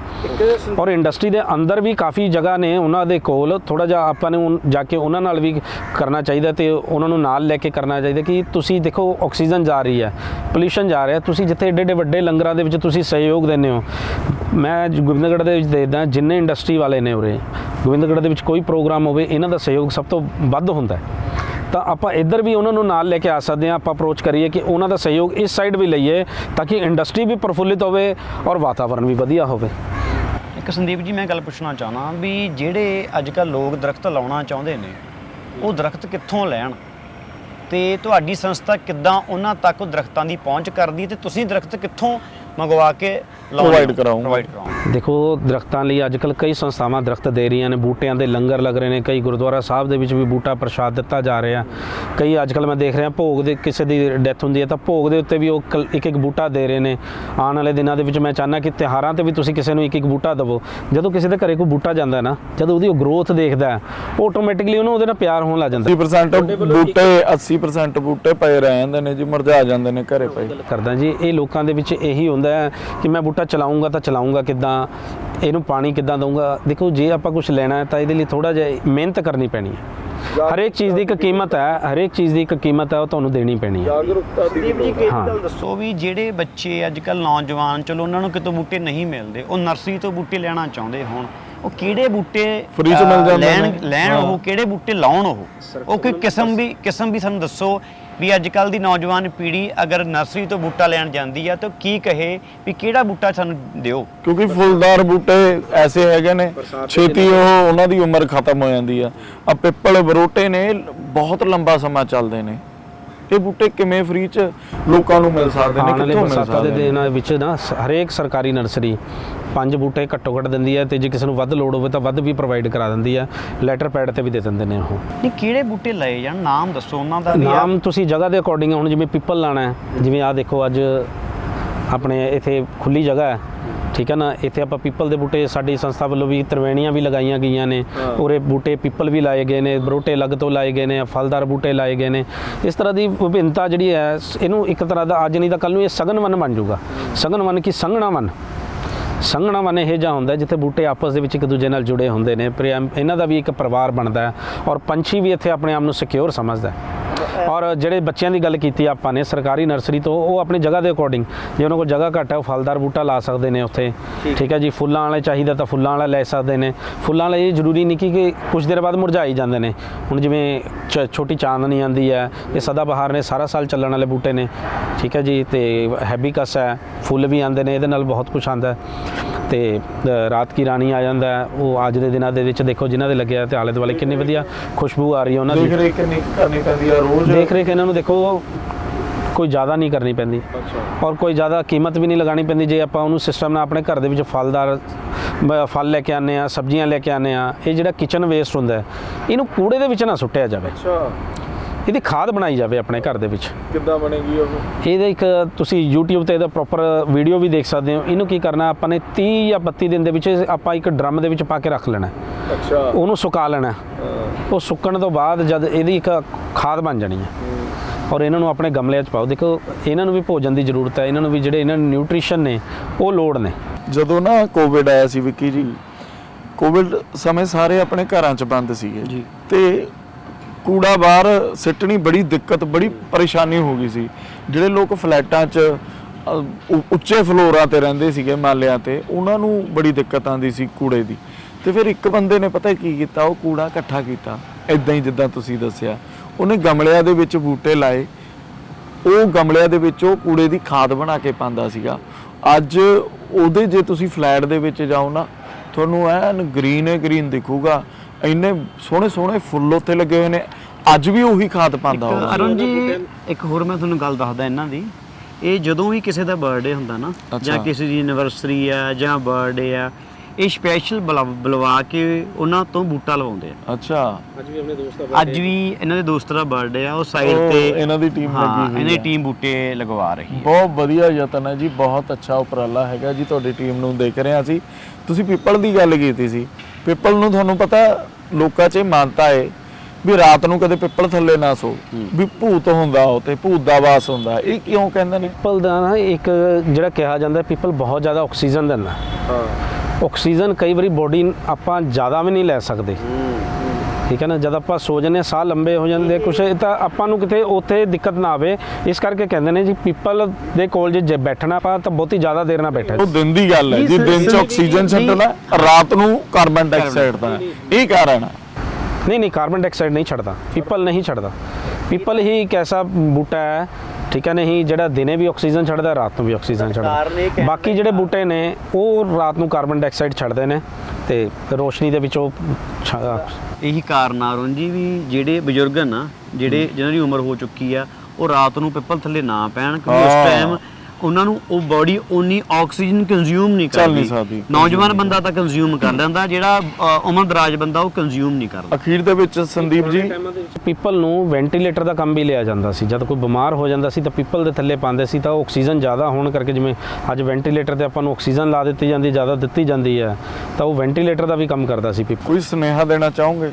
ਔਰ ਇੰਡਸਟਰੀ ਦੇ ਅੰਦਰ ਵੀ ਕਾਫੀ ਜਗ੍ਹਾ ਨੇ, ਉਹਨਾਂ ਦੇ ਕੋਲ ਥੋੜਾ ਜਿਹਾ ਆਪਾਂ ਨੂੰ ਜਾ ਕੇ ਉਹਨਾਂ ਨਾਲ ਵੀ ਕਰਨਾ ਚਾਹੀਦਾ ਤੇ ਉਹਨਾਂ ਨੂੰ ਨਾਲ ਲੈ ਕੇ ਕਰਨਾ ਚਾਹੀਦਾ ਕਿ ਤੁਸੀਂ ਦੇਖੋ ਆਕਸੀਜਨ ਜਾ ਰਹੀ ਹੈ ਪੋਲਿਊਸ਼ਨ ਜਾ ਰਿਹਾ, ਤੁਸੀਂ ਜਿੱਥੇ ਏਡੇ ਏਡੇ ਵੱਡੇ ਲੰਗਰਾਂ ਦੇ ਵਿੱਚ ਤੁਸੀਂ ਸਹਿਯੋਗ ਦਿੰਦੇ ਹੋ। ਮੈਂ ਗੋਬਿੰਦਗੜ੍ਹ ਦੇ ਵਿੱਚ ਦੇਖਦਾ, ਜਿੰਨੇ ਇੰਡਸਟਰੀ ਵਾਲੇ ਨੇ ਉਰੇ, ਗੋਬਿੰਦਗੜ੍ਹ ਦੇ ਵਿੱਚ ਕੋਈ ਪ੍ਰੋਗਰਾਮ ਹੋਵੇ, ਇਹਨਾਂ ਦਾ ਸਹਿਯੋਗ ਸਭ ਤੋਂ ਵੱਧ ਹੁੰਦਾ ਹੈ। ਤਾਂ ਆਪਾਂ ਇੱਧਰ ਵੀ ਉਹਨਾਂ ਨੂੰ ਨਾਲ ਲੈ ਕੇ ਆ ਸਕਦੇ ਹਾਂ। ਆਪਾਂ ਅਪਰੋਚ ਕਰੀਏ ਕਿ ਉਹਨਾਂ ਦਾ ਸਹਿਯੋਗ ਇਸ ਸਾਈਡ ਵੀ ਲਈਏ ਤਾਂ ਕਿ ਇੰਡਸਟਰੀ ਵੀ ਪ੍ਰਫੁੱਲਿਤ ਹੋਵੇ ਔਰ ਵਾਤਾਵਰਣ ਵੀ ਵਧੀਆ ਹੋਵੇ। ਇੱਕ ਸੰਦੀਪ ਜੀ, ਮੈਂ ਗੱਲ ਪੁੱਛਣਾ ਚਾਹਨਾ ਵੀ ਜਿਹੜੇ ਅੱਜ ਕੱਲ ਲੋਕ ਦਰਖਤ ਲਾਉਣਾ ਚਾਹੁੰਦੇ ਨੇ, ਉਹ ਦਰਖਤ ਕਿੱਥੋਂ ਲੈਣ? ਤੇ ਤੁਹਾਡੀ ਸੰਸਥਾ ਕਿੱਦਾਂ ਉਹਨਾਂ ਤੱਕ ਉਹ ਦਰਖਤਾਂ ਦੀ ਪਹੁੰਚ ਕਰਦੀ ਹੈ ਤੇ ਤੁਸੀਂ ਦਰਖਤ ਕਿੱਥੋਂ ਮੰਗਵਾ ਕੇ Provide ਕਰਾਓਗੇ। ਦੇਖੋ ਦਰਖਤਾਂ ਲਈ ਅੱਜਕੱਲ ਕਈ ਸੰਸਥਾਵਾਂ ਦਰਖਤ ਦੇ ਰਹੀਆਂ ਨੇ ਬੂਟਿਆਂ ਦੇ ਲੰਗਰ ਲੱਗ ਰਹੇ ਨੇ ਕਈ ਗੁਰਦੁਆਰਾ ਸਾਹਿਬ ਦੇ ਵਿੱਚ ਵੀ ਬੂਟਾ ਪ੍ਰਸ਼ਾਦ ਦਿੱਤਾ ਜਾ ਰਿਹਾ। ਕਈ ਅੱਜਕੱਲ ਮੈਂ ਦੇਖ ਰਿਹਾ ਭੋਗ ਦੇ ਕਿਸੇ ਦੀ ਡੈਥ ਹੁੰਦੀ ਹੈ ਤਾਂ ਭੋਗ ਦੇ ਉੱਤੇ ਵੀ ਉਹ ਇੱਕ ਇੱਕ ਬੂਟਾ ਦੇ ਰਹੇ ਨੇ। ਆਉਣ ਵਾਲੇ ਦਿਨਾਂ ਦੇ ਵਿੱਚ ਮੈਂ ਚਾਹੁੰਦਾ ਕਿ ਤਿਉਹਾਰਾਂ ਤੇ ਵੀ ਤੁਸੀਂ ਕਿਸੇ ਨੂੰ ਇੱਕ ਇੱਕ ਬੂਟਾ ਦਿਵੋ। ਜਦੋਂ ਕਿਸੇ ਦੇ ਘਰੇ ਕੋਈ ਬੂਟਾ ਜਾਂਦਾ ਹੈ ਨਾ ਜਦੋਂ ਉਹਦੀ ਉਹ ਗਰੋਥ ਦੇਖਦਾ ਹੈ ਆਟੋਮੈਟਿਕਲੀ ਉਹਨੂੰ ਉਹਦੇ ਨਾਲ ਪਿਆਰ ਹੋਣ ਲੱਗ ਜਾਂਦਾ। ਹੈ। 80% ਬੂਟੇ 80% ਬੂਟੇ ਪਏ ਰਹਿ ਜਾਂਦੇ ਨੇ ਜੀ ਮੁਰਝਾ ਜਾਂਦੇ ਨੇ ਘਰੇ ਪਏ। ਕਰਦਾ ਜੀ ਇਹ ਲੋਕਾਂ ਦੇ ਵਿੱਚ ਇਹੀ ਹੁੰਦਾ ਹੈ ਕਿ ਮੈਂ ਬੂਟਾ ਚਲਾਉਂਗਾ ਤਾਂ ਚਲਾਉਂਗਾ ਕਿੱਦਾਂ ਇਹਨੂੰ ਪਾਣੀ ਕਿੱਦਾਂ ਦਊਂਗਾ ਦੇਖੋ ਜੇ ਆਪਾਂ ਕੁਝ ਲੈਣਾ ਹੈ ਤਾਂ ਇਹਦੇ ਲਈ ਥੋੜਾ ਜਿਹਾ ਮਿਹਨਤ ਕਰਨੀ ਪੈਣੀ ਹੈ ਹਰੇਕ ਚੀਜ਼ ਦੀ ਇੱਕ ਕੀਮਤ ਹੈ ਹਰੇਕ ਚੀਜ਼ ਦੀ ਇੱਕ ਕੀਮਤ ਹੈ ਉਹ ਤੁਹਾਨੂੰ ਦੇਣੀ ਪੈਣੀ ਹੈ ਜਾਗਰੂਕਤਾ ਦੀ ਸੰਦੀਪ ਜੀ ਹਾਂ। ਗੱਲ ਦੱਸੋ ਵੀ ਜਿਹੜੇ ਬੱਚੇ ਅੱਜ ਕੱਲ ਨੌਜਵਾਨ ਚਲੋ ਉਹਨਾਂ ਨੂੰ ਕਿਤੋਂ ਬੂਟੇ ਨਹੀਂ ਮਿਲਦੇ ਉਹ ਨਰਸਰੀ ਤੋਂ ਬੂਟੇ ਲੈਣਾ ਚਾਹੁੰਦੇ ਹੋਣ ਉਹ ਕਿਹੜੇ ਬੂਟੇ Free 'ਚ ਅਹ, ਮਿਲ ਜਾਂਦੇ ਲੈਣ ਨੇ। ਲੈਣ। ਉਹ ਕਿਹੜੇ ਬੂਟੇ ਲਾਉਣ ਉਹ ਉਹ ਕੋਈ ਕਿਸਮ ਵੀ ਕਿਸਮ ਵੀ ਸਾਨੂੰ ਦੱਸੋ ਵੀ ਅੱਜ ਕੱਲ ਦੀ ਨੌਜਵਾਨ ਪੀੜ੍ਹੀ ਅਗਰ ਨਰਸਰੀ ਤੋਂ ਬੂਟਾ ਲੈਣ ਜਾਂਦੀ ਆ ਤਾਂ ਕੀ ਕਹੇ ਵੀ ਕਿਹੜਾ ਬੂਟਾ ਸਾਨੂੰ ਦਿਓ? ਕਿਉਂਕਿ ਫੁੱਲਦਾਰ ਬੂਟੇ ਐਸੇ ਹੈਗੇ ਨੇ ਛੇਤੀ ਉਹ ਉਹਨਾਂ ਦੀ ਉਮਰ ਖਤਮ ਹੋ ਜਾਂਦੀ ਆ। ਆ ਪਿੱਪਲ ਬਰੋਟੇ ਨੇ ਬਹੁਤ ਲੰਬਾ ਸਮਾਂ ਚੱਲਦੇ ਨੇ। ਇਹ ਬੂਟੇ ਕਿਵੇਂ ਫ੍ਰੀ ਚ ਲੋਕਾਂ ਨੂੰ ਮਿਲ ਸਕਦੇ ਨੇ ਕਿੱਥੋਂ ਮਿਲ ਸਕਦੇ ਨੇ? ਦਿਨਾਂ ਵਿੱਚ ਨਾ ਹਰੇਕ ਸਰਕਾਰੀ ਨਰਸਰੀ ਪੰਜ ਬੂਟੇ ਘੱਟੋ ਘੱਟ ਦਿੰਦੀ ਹੈ ਤੇ ਜੇ ਕਿਸੇ ਨੂੰ ਵੱਧ ਲੋੜ ਹੋਵੇ ਤਾਂ ਵੱਧ ਵੀ ਪ੍ਰੋਵਾਈਡ ਕਰਾ ਦਿੰਦੀ ਹੈ ਲੈਟਰ ਪੈਡ ਤੇ ਵੀ ਦੇ ਦਿੰਦੇ ਨੇ ਉਹ। ਨਹੀਂ ਕਿਹੜੇ ਬੂਟੇ ਲਏ ਜਾਣ? ਨਾਮ ਦੱਸੋ ਉਹਨਾਂ ਦਾ ਆ- ਨਾਮ ਤੁਸੀਂ ਜਗ੍ਹਾ ਦੇ ਅਕੋਰਡਿੰਗ ਹੁਣ ਜਿਵੇਂ ਪਿੱਪਲ ਲਾਣਾ ਹੈ ਜਿਵੇਂ ਆਹ ਦੇਖੋ ਅੱਜ ਆਪਣੇ ਇੱਥੇ ਖੁੱਲੀ ਜਗ੍ਹਾ ਹੈ। ਠੀਕ ਹੈ ਨਾ ਇੱਥੇ ਆਪਾਂ ਪਿੱਪਲ ਦੇ ਬੂਟੇ ਸਾਡੀ ਸੰਸਥਾ ਵੱਲੋਂ ਵੀ ਤਰਵੈਣੀਆਂ ਵੀ ਲਗਾਈਆਂ ਗਈਆਂ ਨੇ ਉਰੇ ਬੂਟੇ ਪਿੱਪਲ ਵੀ ਲਾਏ ਗਏ ਨੇ ਬਰੋਟੇ ਅਲੱਗ ਤੋਂ ਲਾਏ ਗਏ ਨੇ ਫਲਦਾਰ ਬੂਟੇ ਲਾਏ ਗਏ ਨੇ। ਇਸ ਤਰ੍ਹਾਂ ਦੀ ਵਿਭਿੰਨਤਾ ਜਿਹੜੀ ਹੈ ਇਹਨੂੰ ਇੱਕ ਤਰ੍ਹਾਂ ਦਾ ਅੱਜ ਨਹੀਂ ਤਾਂ ਕੱਲ ਨੂੰ ਇਹ ਸਗਨ ਵਨ ਬਣ ਜਾਊਗਾ। ਸਗਨ ਵਨ ਕੀ? ਸੰਘਣਾ ਵਨ। ਸੰਘਣਾ ਵਨ ਇਹ ਜਿਹਾ ਹੁੰਦਾ ਜਿੱਥੇ ਬੂਟੇ ਆਪਸ ਦੇ ਵਿੱਚ ਇੱਕ ਦੂਜੇ ਨਾਲ ਜੁੜੇ ਹੁੰਦੇ ਨੇ ਪ੍ਰੇਮ ਇਹਨਾਂ ਦਾ ਵੀ ਇੱਕ ਪਰਿਵਾਰ ਬਣਦਾ ਹੈ ਔਰ ਪੰਛੀ ਵੀ ਇੱਥੇ ਆਪਣੇ ਆਪ ਨੂੰ ਸਿਕਿਉਰ ਸਮਝਦਾ ਹੈ। ਔਰ ਜਿਹੜੇ ਬੱਚਿਆਂ ਦੀ ਗੱਲ ਕੀਤੀ ਆਪਾਂ ਨੇ ਸਰਕਾਰੀ ਨਰਸਰੀ ਤੋਂ ਉਹ ਆਪਣੀ ਜਗ੍ਹਾ ਦੇ ਅਕੋਰਡਿੰਗ ਜੇ ਉਹਨਾਂ ਕੋਲ ਜਗ੍ਹਾ ਘੱਟ ਹੈ ਉਹ ਫਲਦਾਰ ਬੂਟਾ ਲਾ ਸਕਦੇ ਨੇ ਉੱਥੇ। ਠੀਕ। ਹੈ ਜੀ ਫੁੱਲਾਂ ਵਾਲੇ ਚਾਹੀਦਾ ਤਾਂ ਫੁੱਲਾਂ ਵਾਲਾ ਲੈ ਸਕਦੇ ਨੇ। ਫੁੱਲਾਂ ਵਾਲੇ ਇਹ ਜ਼ਰੂਰੀ ਨਹੀਂ ਕਿ ਕਿ ਕੁਝ ਦੇਰ ਬਾਅਦ ਮੁਰਝਾਈ ਜਾਂਦੇ ਨੇ। ਹੁਣ ਜਿਵੇਂ ਛੋਟੀ ਚਾਂਦਨੀ ਆਂਦੀ ਹੈ ਇਹ ਸਦਾ ਬਹਾਰ ਨੇ ਸਾਰਾ ਸਾਲ ਚੱਲਣ ਵਾਲੇ ਬੂਟੇ ਨੇ। ਠੀਕ ਹੈ ਜੀ ਤੇ ਹੈਬਿਕਸ ਹੈ। ਫੁੱਲ ਵੀ ਆਉਂਦੇ ਨੇ ਇਹਦੇ ਨਾਲ ਬਹੁਤ ਕੁਝ ਆਉਂਦਾ ਤੇ ਰਾਤ ਕੀ ਰਾਣੀ ਆ ਜਾਂਦਾ ਹੈ ਉਹ ਅੱਜ ਦੇ ਦਿਨਾਂ ਦੇ ਵਿੱਚ ਦੇਖੋ ਜਿਨ੍ਹਾਂ ਦੇ ਲੱਗਿਆ ਤੇ ਆਲੇ ਦੁਆਲੇ ਕਿੰਨੀ ਵਧੀਆ ਖੁਸ਼ਬੂ ਆ ਰਹੀ ਹੈ ਉਹਨਾਂ ਦੀ। ਦੇਖ ਰੇਖ ਕਿੰਨੀ ਕਰਨੀ ਪੈਂਦੀ ਆ ਰੋਜ਼। ਦੇਖ ਰੇਖ ਇਹਨਾਂ ਨੂੰ ਦੇਖੋ ਕੋਈ ਜ਼ਿਆਦਾ ਨਹੀਂ ਕਰਨੀ ਪੈਂਦੀ। ਅੱਛਾ। ਔਰ ਕੋਈ ਜ਼ਿਆਦਾ ਕੀਮਤ ਵੀ ਨਹੀਂ ਲਗਾਣੀ ਪੈਂਦੀ ਜੇ ਆਪਾਂ ਉਹਨੂੰ ਸਿਸਟਮ ਨਾਲ ਆਪਣੇ ਘਰ ਦੇ ਵਿੱਚ ਫਲਦਾਰ ਫਲ ਲੈ ਕੇ ਆਨੇ ਆ ਸਬਜ਼ੀਆਂ ਲੈ ਕੇ ਆਨੇ ਆ ਇਹ ਜਿਹੜਾ ਕਿਚਨ ਵੇਸਟ ਹੁੰਦਾ ਇਹਨੂੰ ਕੂੜੇ ਦੇ ਵਿੱਚ ਨਾ ਸੁੱਟਿਆ ਜਾਵੇ। ਅੱਛਾ। ਇਹਦੀ ਖਾਦ ਬਣਾਈ ਜਾਵੇ ਆਪਣੇ ਘਰ ਦੇ ਵਿੱਚ। ਕਿੱਦਾਂ ਬਣੇਗੀ ਉਹ? ਇਹਦੇ ਇੱਕ ਤੁਸੀਂ YouTube ਤੇ ਇਹਦਾ ਪ੍ਰੋਪਰ ਵੀਡੀਓ ਵੀ ਦੇਖ ਸਕਦੇ ਹੋ। ਇਹਨੂੰ ਕੀ ਕਰਨਾ ਆਪਾਂ ਨੇ 30 ਜਾਂ 32 ਦਿਨ ਦੇ ਵਿੱਚ ਆਪਾਂ ਇੱਕ ਡਰਮ ਦੇ ਵਿੱਚ ਪਾ ਕੇ ਰੱਖ ਲੈਣਾ। ਅੱਛਾ। ਉਹਨੂੰ ਸੁਕਾ ਲੈਣਾ। ਉਹ ਸੁੱਕਣ ਤੋਂ ਬਾਅਦ ਜਦ ਇਹਦੀ ਇੱਕ ਖਾਦ ਬਣ ਜਾਣੀ ਹੈ। ਔਰ ਇਹਨਾਂ ਨੂੰ ਆਪਣੇ ਗਮਲਿਆਂ 'ਚ ਪਾਓ। ਦੇਖੋ ਇਹਨਾਂ ਨੂੰ ਵੀ ਭੋਜਨ ਦੀ ਜ਼ਰੂਰਤ ਹੈ। ਇਹਨਾਂ ਨੂੰ ਵੀ ਜਿਹੜੇ ਇਹਨਾਂ ਨੂੰ ਨਿਊਟ੍ਰੀਸ਼ਨ ਨੇ ਉਹ ਲੋੜ ਨੇ। ਜਦੋਂ ਨਾ ਕੋਵਿਡ ਆਇਆ ਸੀ ਵਿੱਕੀ ਜੀ ਕੋਵਿਡ ਸਮੇਂ ਸਾਰੇ ਆਪਣੇ ਘਰਾਂ 'ਚ ਬੰਦ ਸੀਗੇ। ਜੀ। ਤੇ ਕੂੜਾ ਬਾਹਰ ਸਿੱਟਣੀ ਬੜੀ ਦਿੱਕਤ ਬੜੀ ਪਰੇਸ਼ਾਨੀ ਹੋ ਗਈ ਸੀ। ਜਿਹੜੇ ਲੋਕ ਫਲੈਟਾਂ 'ਚ ਅ, ਉੱਚੇ ਫਲੋਰਾਂ ਤੇ ਰਹਿੰਦੇ ਸੀਗੇ ਮਾਲਿਆਂ ਤੇ ਉਹਨਾਂ ਨੂੰ ਬੜੀ ਦਿੱਕਤ ਆਉਂਦੀ ਸੀ ਕੂੜੇ ਦੀ। ਤੇ ਫਿਰ ਇੱਕ ਬੰਦੇ ਨੇ ਪਤਾ ਕੀ ਕੀਤਾ? ਉਹ ਕੂੜਾ ਇਕੱਠਾ ਕੀਤਾ। ਇਦਾਂ ਹੀ ਜਿੱਦਾਂ ਤੁਸੀਂ ਦੱਸਿਆ। ਉਹਨੇ ਗਮਲਿਆਂ ਦੇ ਵਿੱਚ ਬੂਟੇ ਲਾਏ। ਉਹ ਗਮਲਿਆਂ ਦੇ ਵਿੱਚ ਉਹ ਕੂੜੇ ਦੀ ਖਾਦ ਬਣਾ ਕੇ ਪਾਉਂਦਾ ਸੀਗਾ। ਅੱਜ ਉਹਦੇ ਜੇ ਤੁਸੀਂ ਫਲੈਟ ਦੇ ਵਿੱਚ ਜਾਓ ਨਾ ਤੁਹਾਨੂੰ ਐਨ ਗ੍ਰੀਨ ਹੈ ਗ੍ਰੀਨ ਦਿਖੂਗਾ। ਇੰਨੇ ਸੋਹਣੇ ਸੋਹਣੇ ਫੁੱਲ ਉੱਥੇ ਲੱਗੇ ਹੋਏ ਨੇ। ਅੱਜ ਵੀ ਉਹੀ ਖਾਦ ਪਾਉਂਦਾ ਹੋਊਗਾ ਅਰੁਣ ਜੀ ਇੱਕ ਹੋਰ ਮੈਂ ਤੁਹਾਨੂੰ ਗੱਲ ਦੱਸਦਾ ਇਹਨਾਂ ਦੀ। ਇਹ ਜਦੋਂ ਵੀ ਕਿਸੇ ਦਾ ਬਰਥਡੇ ਹੁੰਦਾ ਨਾ ਜਾਂ। ਕਿਸੇ ਦੀ ਐਨੀਵਰਸਰੀ ਆ ਜਾਂ ਬਰਥਡੇ ਆ ਇਹ ਸਪੈਸ਼ਲ ਬੁਲਵਾ ਕੇ ਉਹਨਾਂ ਤੋਂ ਬੂਟਾ ਲਵਾਉਂਦੇ ਆ। ਅੱਛਾ। ਅੱਜ ਵੀ ਆਪਣੇ ਦੋਸਤ ਅੱਜ ਵੀ ਇਹਨਾਂ ਦੇ ਦੋਸਤ ਦਾ ਬਰਥਡੇ ਆ ਉਹ ਸਾਈਡ ਉਹ ਤੇ ਇਹਨਾਂ ਦੀ ਟੀਮ ਲੱਗੀ ਹੋਈ ਇਹਨਾਂ ਦੀ ਹੈ। ਟੀਮ ਬੂਟੇ ਲਗਵਾ ਰਹੀ ਹੈ ਬਹੁਤ ਵਧੀਆ ਯਤਨ ਹੈ ਜੀ ਬਹੁਤ ਅੱਛਾ ਉਪਰਾਲਾ ਹੈਗਾ ਜੀ ਤੁਹਾਡੀ ਟੀਮ ਨੂੰ ਦੇਖ ਰਹੇ ਹਾਂ ਅਸੀਂ। ਤੁਸੀਂ ਪਿੱਪਲ ਦੀ ਗੱਲ ਕੀਤੀ ਸੀ। ਪਿੱਪਲ ਨੂੰ ਤੁਹਾਨੂੰ ਪਤਾ ਲੋਕਾਂ 'ਚ ਇਹ ਮਾਨਤਾ ਹੈ ਵੀ ਰਾਤ ਨੂੰ ਕਦੇ ਪਿੱਪਲ ਥੱਲੇ ਨਾ ਸੋ ਵੀ ਭੂਤ ਹੁੰਦਾ ਉਹ ਤੇ ਭੂਤ ਦਾ ਵਾਸ ਹੁੰਦਾ। ਇਹ ਕਿਉਂ ਕਹਿੰਦੇ ਨੇ? ਪੀਪਲ ਦਾ ਨਾ ਇੱਕ ਜਿਹੜਾ ਕਿਹਾ ਜਾਂਦਾ ਪੀਪਲ ਬਹੁਤ ਜ਼ਿਆਦਾ ਆਕਸੀਜਨ ਦਿੰਦਾ। ਹਾਂ। ਆਕਸੀਜਨ ਕਈ ਵਾਰੀ ਬੋਡੀ ਆਪਾਂ ਜ਼ਿਆਦਾ ਵੀ ਨਹੀਂ ਲੈ ਸਕਦੇ। ਠੀਕ ਹੈ ਨਾ? ਜਦ ਆਪਾਂ ਸੋ ਜੰਨੇ ਸਾਹ ਲੰਬੇ ਹੋ ਜਾਂਦੇ ਕੁਛ ਇਹ ਤਾਂ ਆਪਾਂ ਨੂੰ ਕਿਤੇ ਉੱਥੇ ਦਿੱਕਤ ਨਾ ਆਵੇ। ਇਸ ਕਰਕੇ ਕਹਿੰਦੇ ਨੇ ਜੀ ਪੀਪਲ ਦੇ ਕੋਲ ਜੇ ਬੈਠਣਾ ਆਪਾਂ ਤਾਂ ਬਹੁਤੀ ਜ਼ਿਆਦਾ ਦੇਰ ਨਾ ਬੈਠੇ। ਉਹ ਦਿਨ ਦੀ ਗੱਲ ਹੈ ਜੀ ਦਿਨ 'ਚ ਆਕਸੀਜਨ ਛੱਡਣਾ ਰਾਤ ਨੂੰ ਕਾਰਬਨ ਡਾਈਆਕਸਾਈਡ ਦਾ। ਇਹ ਕਾਰਨ ਹੈ। ਨਹੀਂ ਨਹੀਂ ਕਾਰਬਨ ਡਾਈਆਕਸਾਈਡ ਨਹੀਂ ਛੱਡਦਾ। ਪੀਪਲ ਨਹੀਂ ਛੱਡਦਾ। ਪੀਪਲ ਹੀ ਇੱਕ ਐਸਾ ਬੂਟਾ ਹੈ ਠੀਕ ਹੈ ਨਹੀਂ ਜਿਹੜਾ ਦਿਨੇ ਵੀ ਆਕਸੀਜਨ ਛੱਡਦਾ ਰਾਤ ਨੂੰ ਵੀ ਆਕਸੀਜਨ ਛੱਡਦਾ। ਬਾਕੀ ਜਿਹੜੇ ਬੂਟੇ ਨੇ ਉਹ ਰਾਤ ਨੂੰ ਕਾਰਬਨ ਡਾਈਆਕਸਾਈਡ ਛੱਡਦੇ ਨੇ ਤੇ ਰੋਸ਼ਨੀ ਦੇ ਵਿੱਚ ਉਹ ਇਹੀ ਕਾਰਨ ਆ ਅਰੁਣ ਜੀ ਵੀ ਜਿਹੜੇ ਬਜ਼ੁਰਗ ਨਾ ਜਿਹੜੇ ਜਿਨ੍ਹਾਂ ਦੀ ਉਮਰ ਹੋ ਚੁੱਕੀ ਆ ਉਹ ਰਾਤ ਨੂੰ ਪਿੱਪਲ ਥੱਲੇ ਨਾ ਪੈਣ ਕਿਉਂਕਿ ਉਸ। ਟਾਈਮ ਉਹਨਾਂ ਨੂੰ ਉਹ ਬਾਡੀ ਓਨੀ ਆਕਸੀਜਨ ਕੰਜ਼ਿਊਮ ਨਹੀਂ ਚੱਲ ਨਹੀਂ ਕਰਦੀ। ਸਕਦੀ, ਨੌਜਵਾਨ ਬੰਦਾ ਤਾਂ ਕੰਜ਼ਿਊਮ ਕਰ ਲੈਂਦਾ ਜਿਹੜਾ ਅ, ਉਮਰਦਰਾਜ ਬੰਦਾ ਉਹ ਕੰਜ਼ਿਊਮ ਨਹੀਂ ਕਰਦਾ। ਅਖੀਰ ਦੇ ਵਿੱਚ ਸੰਦੀਪ ਜੀ। ਪੀਪਲ ਨੂੰ ਵੈਂਟੀਲੇਟਰ ਦਾ ਕੰਮ ਵੀ ਲਿਆ ਜਾਂਦਾ ਸੀ। ਜਦ ਕੋਈ ਬਿਮਾਰ ਹੋ ਜਾਂਦਾ ਸੀ ਤਾਂ ਪੀਪਲ ਦੇ ਥੱਲੇ ਪਾਉਂਦੇ ਸੀ ਤਾਂ ਉਹ ਆਕਸੀਜਨ ਜ਼ਿਆਦਾ ਹੋਣ ਕਰਕੇ ਜਿਵੇਂ ਅੱਜ ਵੈਂਟੀਲੇਟਰ ਤੇ ਆਪਾਂ ਨੂੰ ਆਕਸੀਜਨ ਲਾ ਦਿੱਤੀ ਜਾਂਦੀ ਜ਼ਿਆਦਾ ਦਿੱਤੀ ਜਾਂਦੀ ਹੈ ਤਾਂ ਉਹ ਵੈਂਟੀਲੇਟਰ ਦਾ ਵੀ ਕੰਮ ਕਰਦਾ ਸੀ ਪੀਪਲ ਕੋਈ ਸੁਨੇਹਾ ਦੇਣਾ ਚਾਹੋਗੇ?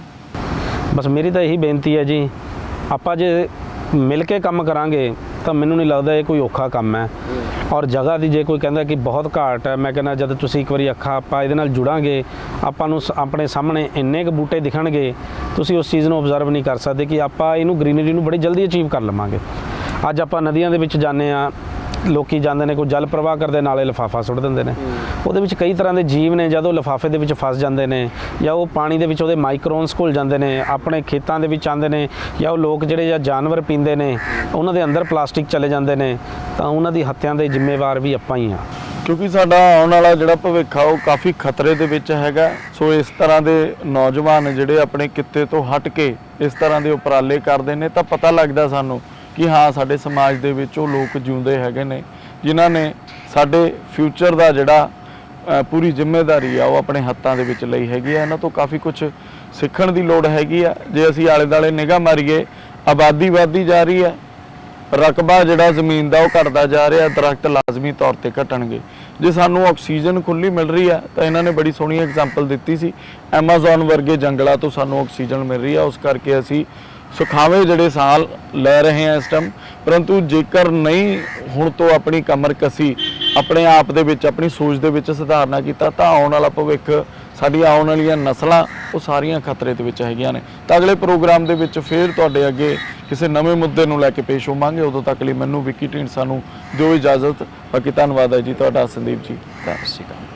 ਬਸ ਮੇਰੀ ਤਾਂ ਇਹੀ ਬੇਨਤੀ ਹੈ ਜੀ ਆਪਾਂ ਜੇ ਮਿਲ ਕੇ ਕੰਮ ਕਰਾਂਗੇ, ਤਾਂ ਮੈਨੂੰ ਨਹੀਂ ਲੱਗਦਾ ਇਹ ਕੋਈ ਔਖਾ ਕੰਮ ਹੈ। ਔਰ ਜਗ੍ਹਾ ਦੀ ਜੇ ਕੋਈ ਕਹਿੰਦਾ ਕਿ ਬਹੁਤ ਘਾਟ ਹੈ, ਮੈਂ ਕਹਿੰਦਾ ਜਦ ਤੁਸੀਂ ਇੱਕ ਵਾਰੀ ਅੱਖਾਂ ਆਪਾਂ ਇਹਦੇ ਨਾਲ ਜੁੜਾਂਗੇ, ਆਪਾਂ ਨੂੰ ਸ- ਆਪਣੇ ਸਾਹਮਣੇ ਇੰਨੇ ਕੁ ਬੂਟੇ ਦਿਖਣਗੇ, ਤੁਸੀਂ ਉਸ ਚੀਜ਼ ਨੂੰ ਆਬਜ਼ਰਵ ਨਹੀਂ ਕਰ ਸਕਦੇ ਕਿ ਆਪਾਂ ਇਹਨੂੰ ਗ੍ਰੀਨਰੀ ਨੂੰ ਬੜੀ ਜਲਦੀ ਅਚੀਵ ਕਰ ਲਵਾਂਗੇ। ਅੱਜ ਆਪਾਂ ਨਦੀਆਂ ਦੇ ਵਿੱਚ ਜਾਂਦੇ ਆ ਲੋਕੀ ਜਾਂਦੇ ਨੇ ਕੋਈ ਜਲ ਪ੍ਰਵਾਹ ਕਰਦੇ ਨਾਲੇ ਲਿਫਾਫਾ ਸੁੱਟ ਦਿੰਦੇ ਨੇ। ਉਹਦੇ ਵਿੱਚ ਕਈ ਤਰ੍ਹਾਂ ਦੇ ਜੀਵ ਨੇ ਜਦੋਂ ਲਿਫਾਫੇ ਦੇ ਵਿੱਚ ਫਸ ਜਾਂਦੇ ਨੇ ਜਾਂ ਉਹ ਪਾਣੀ ਦੇ ਵਿੱਚ ਉਹਦੇ ਮਾਈਕਰੋਨਸ ਘੁਲ ਜਾਂਦੇ ਨੇ ਆਪਣੇ ਖੇਤਾਂ ਦੇ ਵਿੱਚ ਆਉਂਦੇ ਨੇ ਜਾਂ ਉਹ ਲੋਕ ਜਿਹੜੇ ਜਾਂ ਜਾਨਵਰ ਪੀਂਦੇ ਨੇ ਉਹਨਾਂ ਦੇ ਅੰਦਰ ਪਲਾਸਟਿਕ ਚਲੇ ਜਾਂਦੇ ਨੇ ਤਾਂ ਉਹਨਾਂ ਦੀ ਹੱਤਿਆਂ ਦੇ ਜ਼ਿੰਮੇਵਾਰ ਵੀ ਆਪਾਂ ਹੀ ਆ। ਕਿਉਂਕਿ ਸਾਡਾ ਆਉਣ ਵਾਲਾ ਜਿਹੜਾ ਭਵਿੱਖ ਆ ਉਹ ਕਾਫੀ ਖਤਰੇ ਦੇ ਵਿੱਚ ਹੈਗਾ। ਸੋ ਇਸ ਤਰ੍ਹਾਂ ਦੇ ਨੌਜਵਾਨ ਜਿਹੜੇ ਆਪਣੇ ਕਿੱਤੇ ਤੋਂ ਹਟ ਕੇ ਇਸ ਤਰ੍ਹਾਂ ਦੇ ਉਪਰਾਲੇ ਕਰਦੇ ਨੇ ਤਾਂ ਪਤਾ ਲੱਗਦਾ ਸਾਨੂੰ ਕਿ ਹਾਂ, ਸਾਡੇ ਸਮਾਜ ਦੇ ਵਿੱਚ ਉਹ ਲੋਕ ਜਿਉਂਦੇ ਹੈਗੇ ਨੇ, ਜਿਨ੍ਹਾਂ ਨੇ ਸਾਡੇ ਫਿਊਚਰ ਦਾ ਜਿਹੜਾ ਪੂਰੀ ਜ਼ਿੰਮੇਵਾਰੀ ਆ, ਉਹ ਆਪਣੇ ਹੱਥਾਂ ਦੇ ਵਿੱਚ ਲਈ ਹੈਗੀ ਆ। ਇਹਨਾਂ ਤੋਂ ਕਾਫੀ ਕੁਝ ਸਿੱਖਣ ਦੀ ਲੋੜ ਹੈਗੀ ਆ। ਜੇ ਅਸੀਂ ਆਲੇ ਦਾਲੇ ਨਿਗਾਹ ਮਾਰੀਏ, ਆਬਾਦੀ ਵਧਦੀ ਜਾ ਰਹੀ ਹੈ ਰਕਬਾ ਜਿਹੜਾ ਜ਼ਮੀਨ ਦਾ ਉਹ ਘਟਦਾ ਜਾ ਰਿਹਾ, ਦਰਖਤ ਲਾਜ਼ਮੀ ਤੌਰ ਤੇ ਘਟਣਗੇ। ਜੇ ਸਾਨੂੰ ਆਕਸੀਜਨ ਖੁੱਲੀ ਮਿਲ ਰਹੀ ਹੈ ਤਾਂ ਇਹਨਾਂ ਨੇ ਬੜੀ ਸੋਹਣੀ ਐਗਜ਼ਾਮਪਲ ਦਿੱਤੀ ਸੀ ਐਮਾਜ਼ਨ ਵਰਗੇ ਜੰਗਲਾਂ ਤੋਂ ਸਾਨੂੰ ਆਕਸੀਜਨ ਮਿਲ ਰਹੀ ਹੈ ਉਸ ਕਰਕੇ ਅਸੀਂ ਸੁਖਾਵੇਂ ਜਿਹੜੇ ਸਾਲ ਲੈ ਰਹੇ ਹਾਂ ਇਸ ਟਾਈਮ ਪਰੰਤੂ ਜੇਕਰ ਨਹੀਂ ਹੁਣ ਤੋਂ ਆਪਣੀ ਕਮਰ ਕਸੀ, ਆਪਣੇ ਆਪ ਦੇ ਵਿੱਚ, ਆਪਣੀ ਸੋਚ ਦੇ ਵਿੱਚ ਸੁਧਾਰਨਾ ਕੀਤਾ, ਤਾਂ ਆਉਣ ਵਾਲਾ ਭਵਿੱਖ ਸਾਡੀਆਂ ਆਉਣ ਵਾਲੀਆਂ ਨਸਲਾਂ ਉਹ ਸਾਰੀਆਂ ਖਤਰੇ ਦੇ ਵਿੱਚ ਹੈਗੀਆਂ ਨੇ। ਤਾਂ ਅਗਲੇ ਪ੍ਰੋਗਰਾਮ ਦੇ ਵਿੱਚ ਫੇਰ ਤੁਹਾਡੇ ਅੱਗੇ ਕਿਸੇ ਨਵੇਂ ਮੁੱਦੇ ਨੂੰ ਲੈ ਕੇ ਪੇਸ਼ ਹੋਵਾਂਗੇ। ਉਦੋਂ ਤੱਕ ਲਈ ਮੈਨੂੰ ਵਿੱਕੀ ਢੀਂਡਸਾ ਨੂੰ ਦਿਓ ਇਜਾਜ਼ਤ। ਬਾਕੀ ਧੰਨਵਾਦ ਹੈ ਜੀ ਤੁਹਾਡਾ, ਸੰਦੀਪ ਜੀ। ਸਤਿ ਸ਼੍ਰੀ ਅਕਾਲ।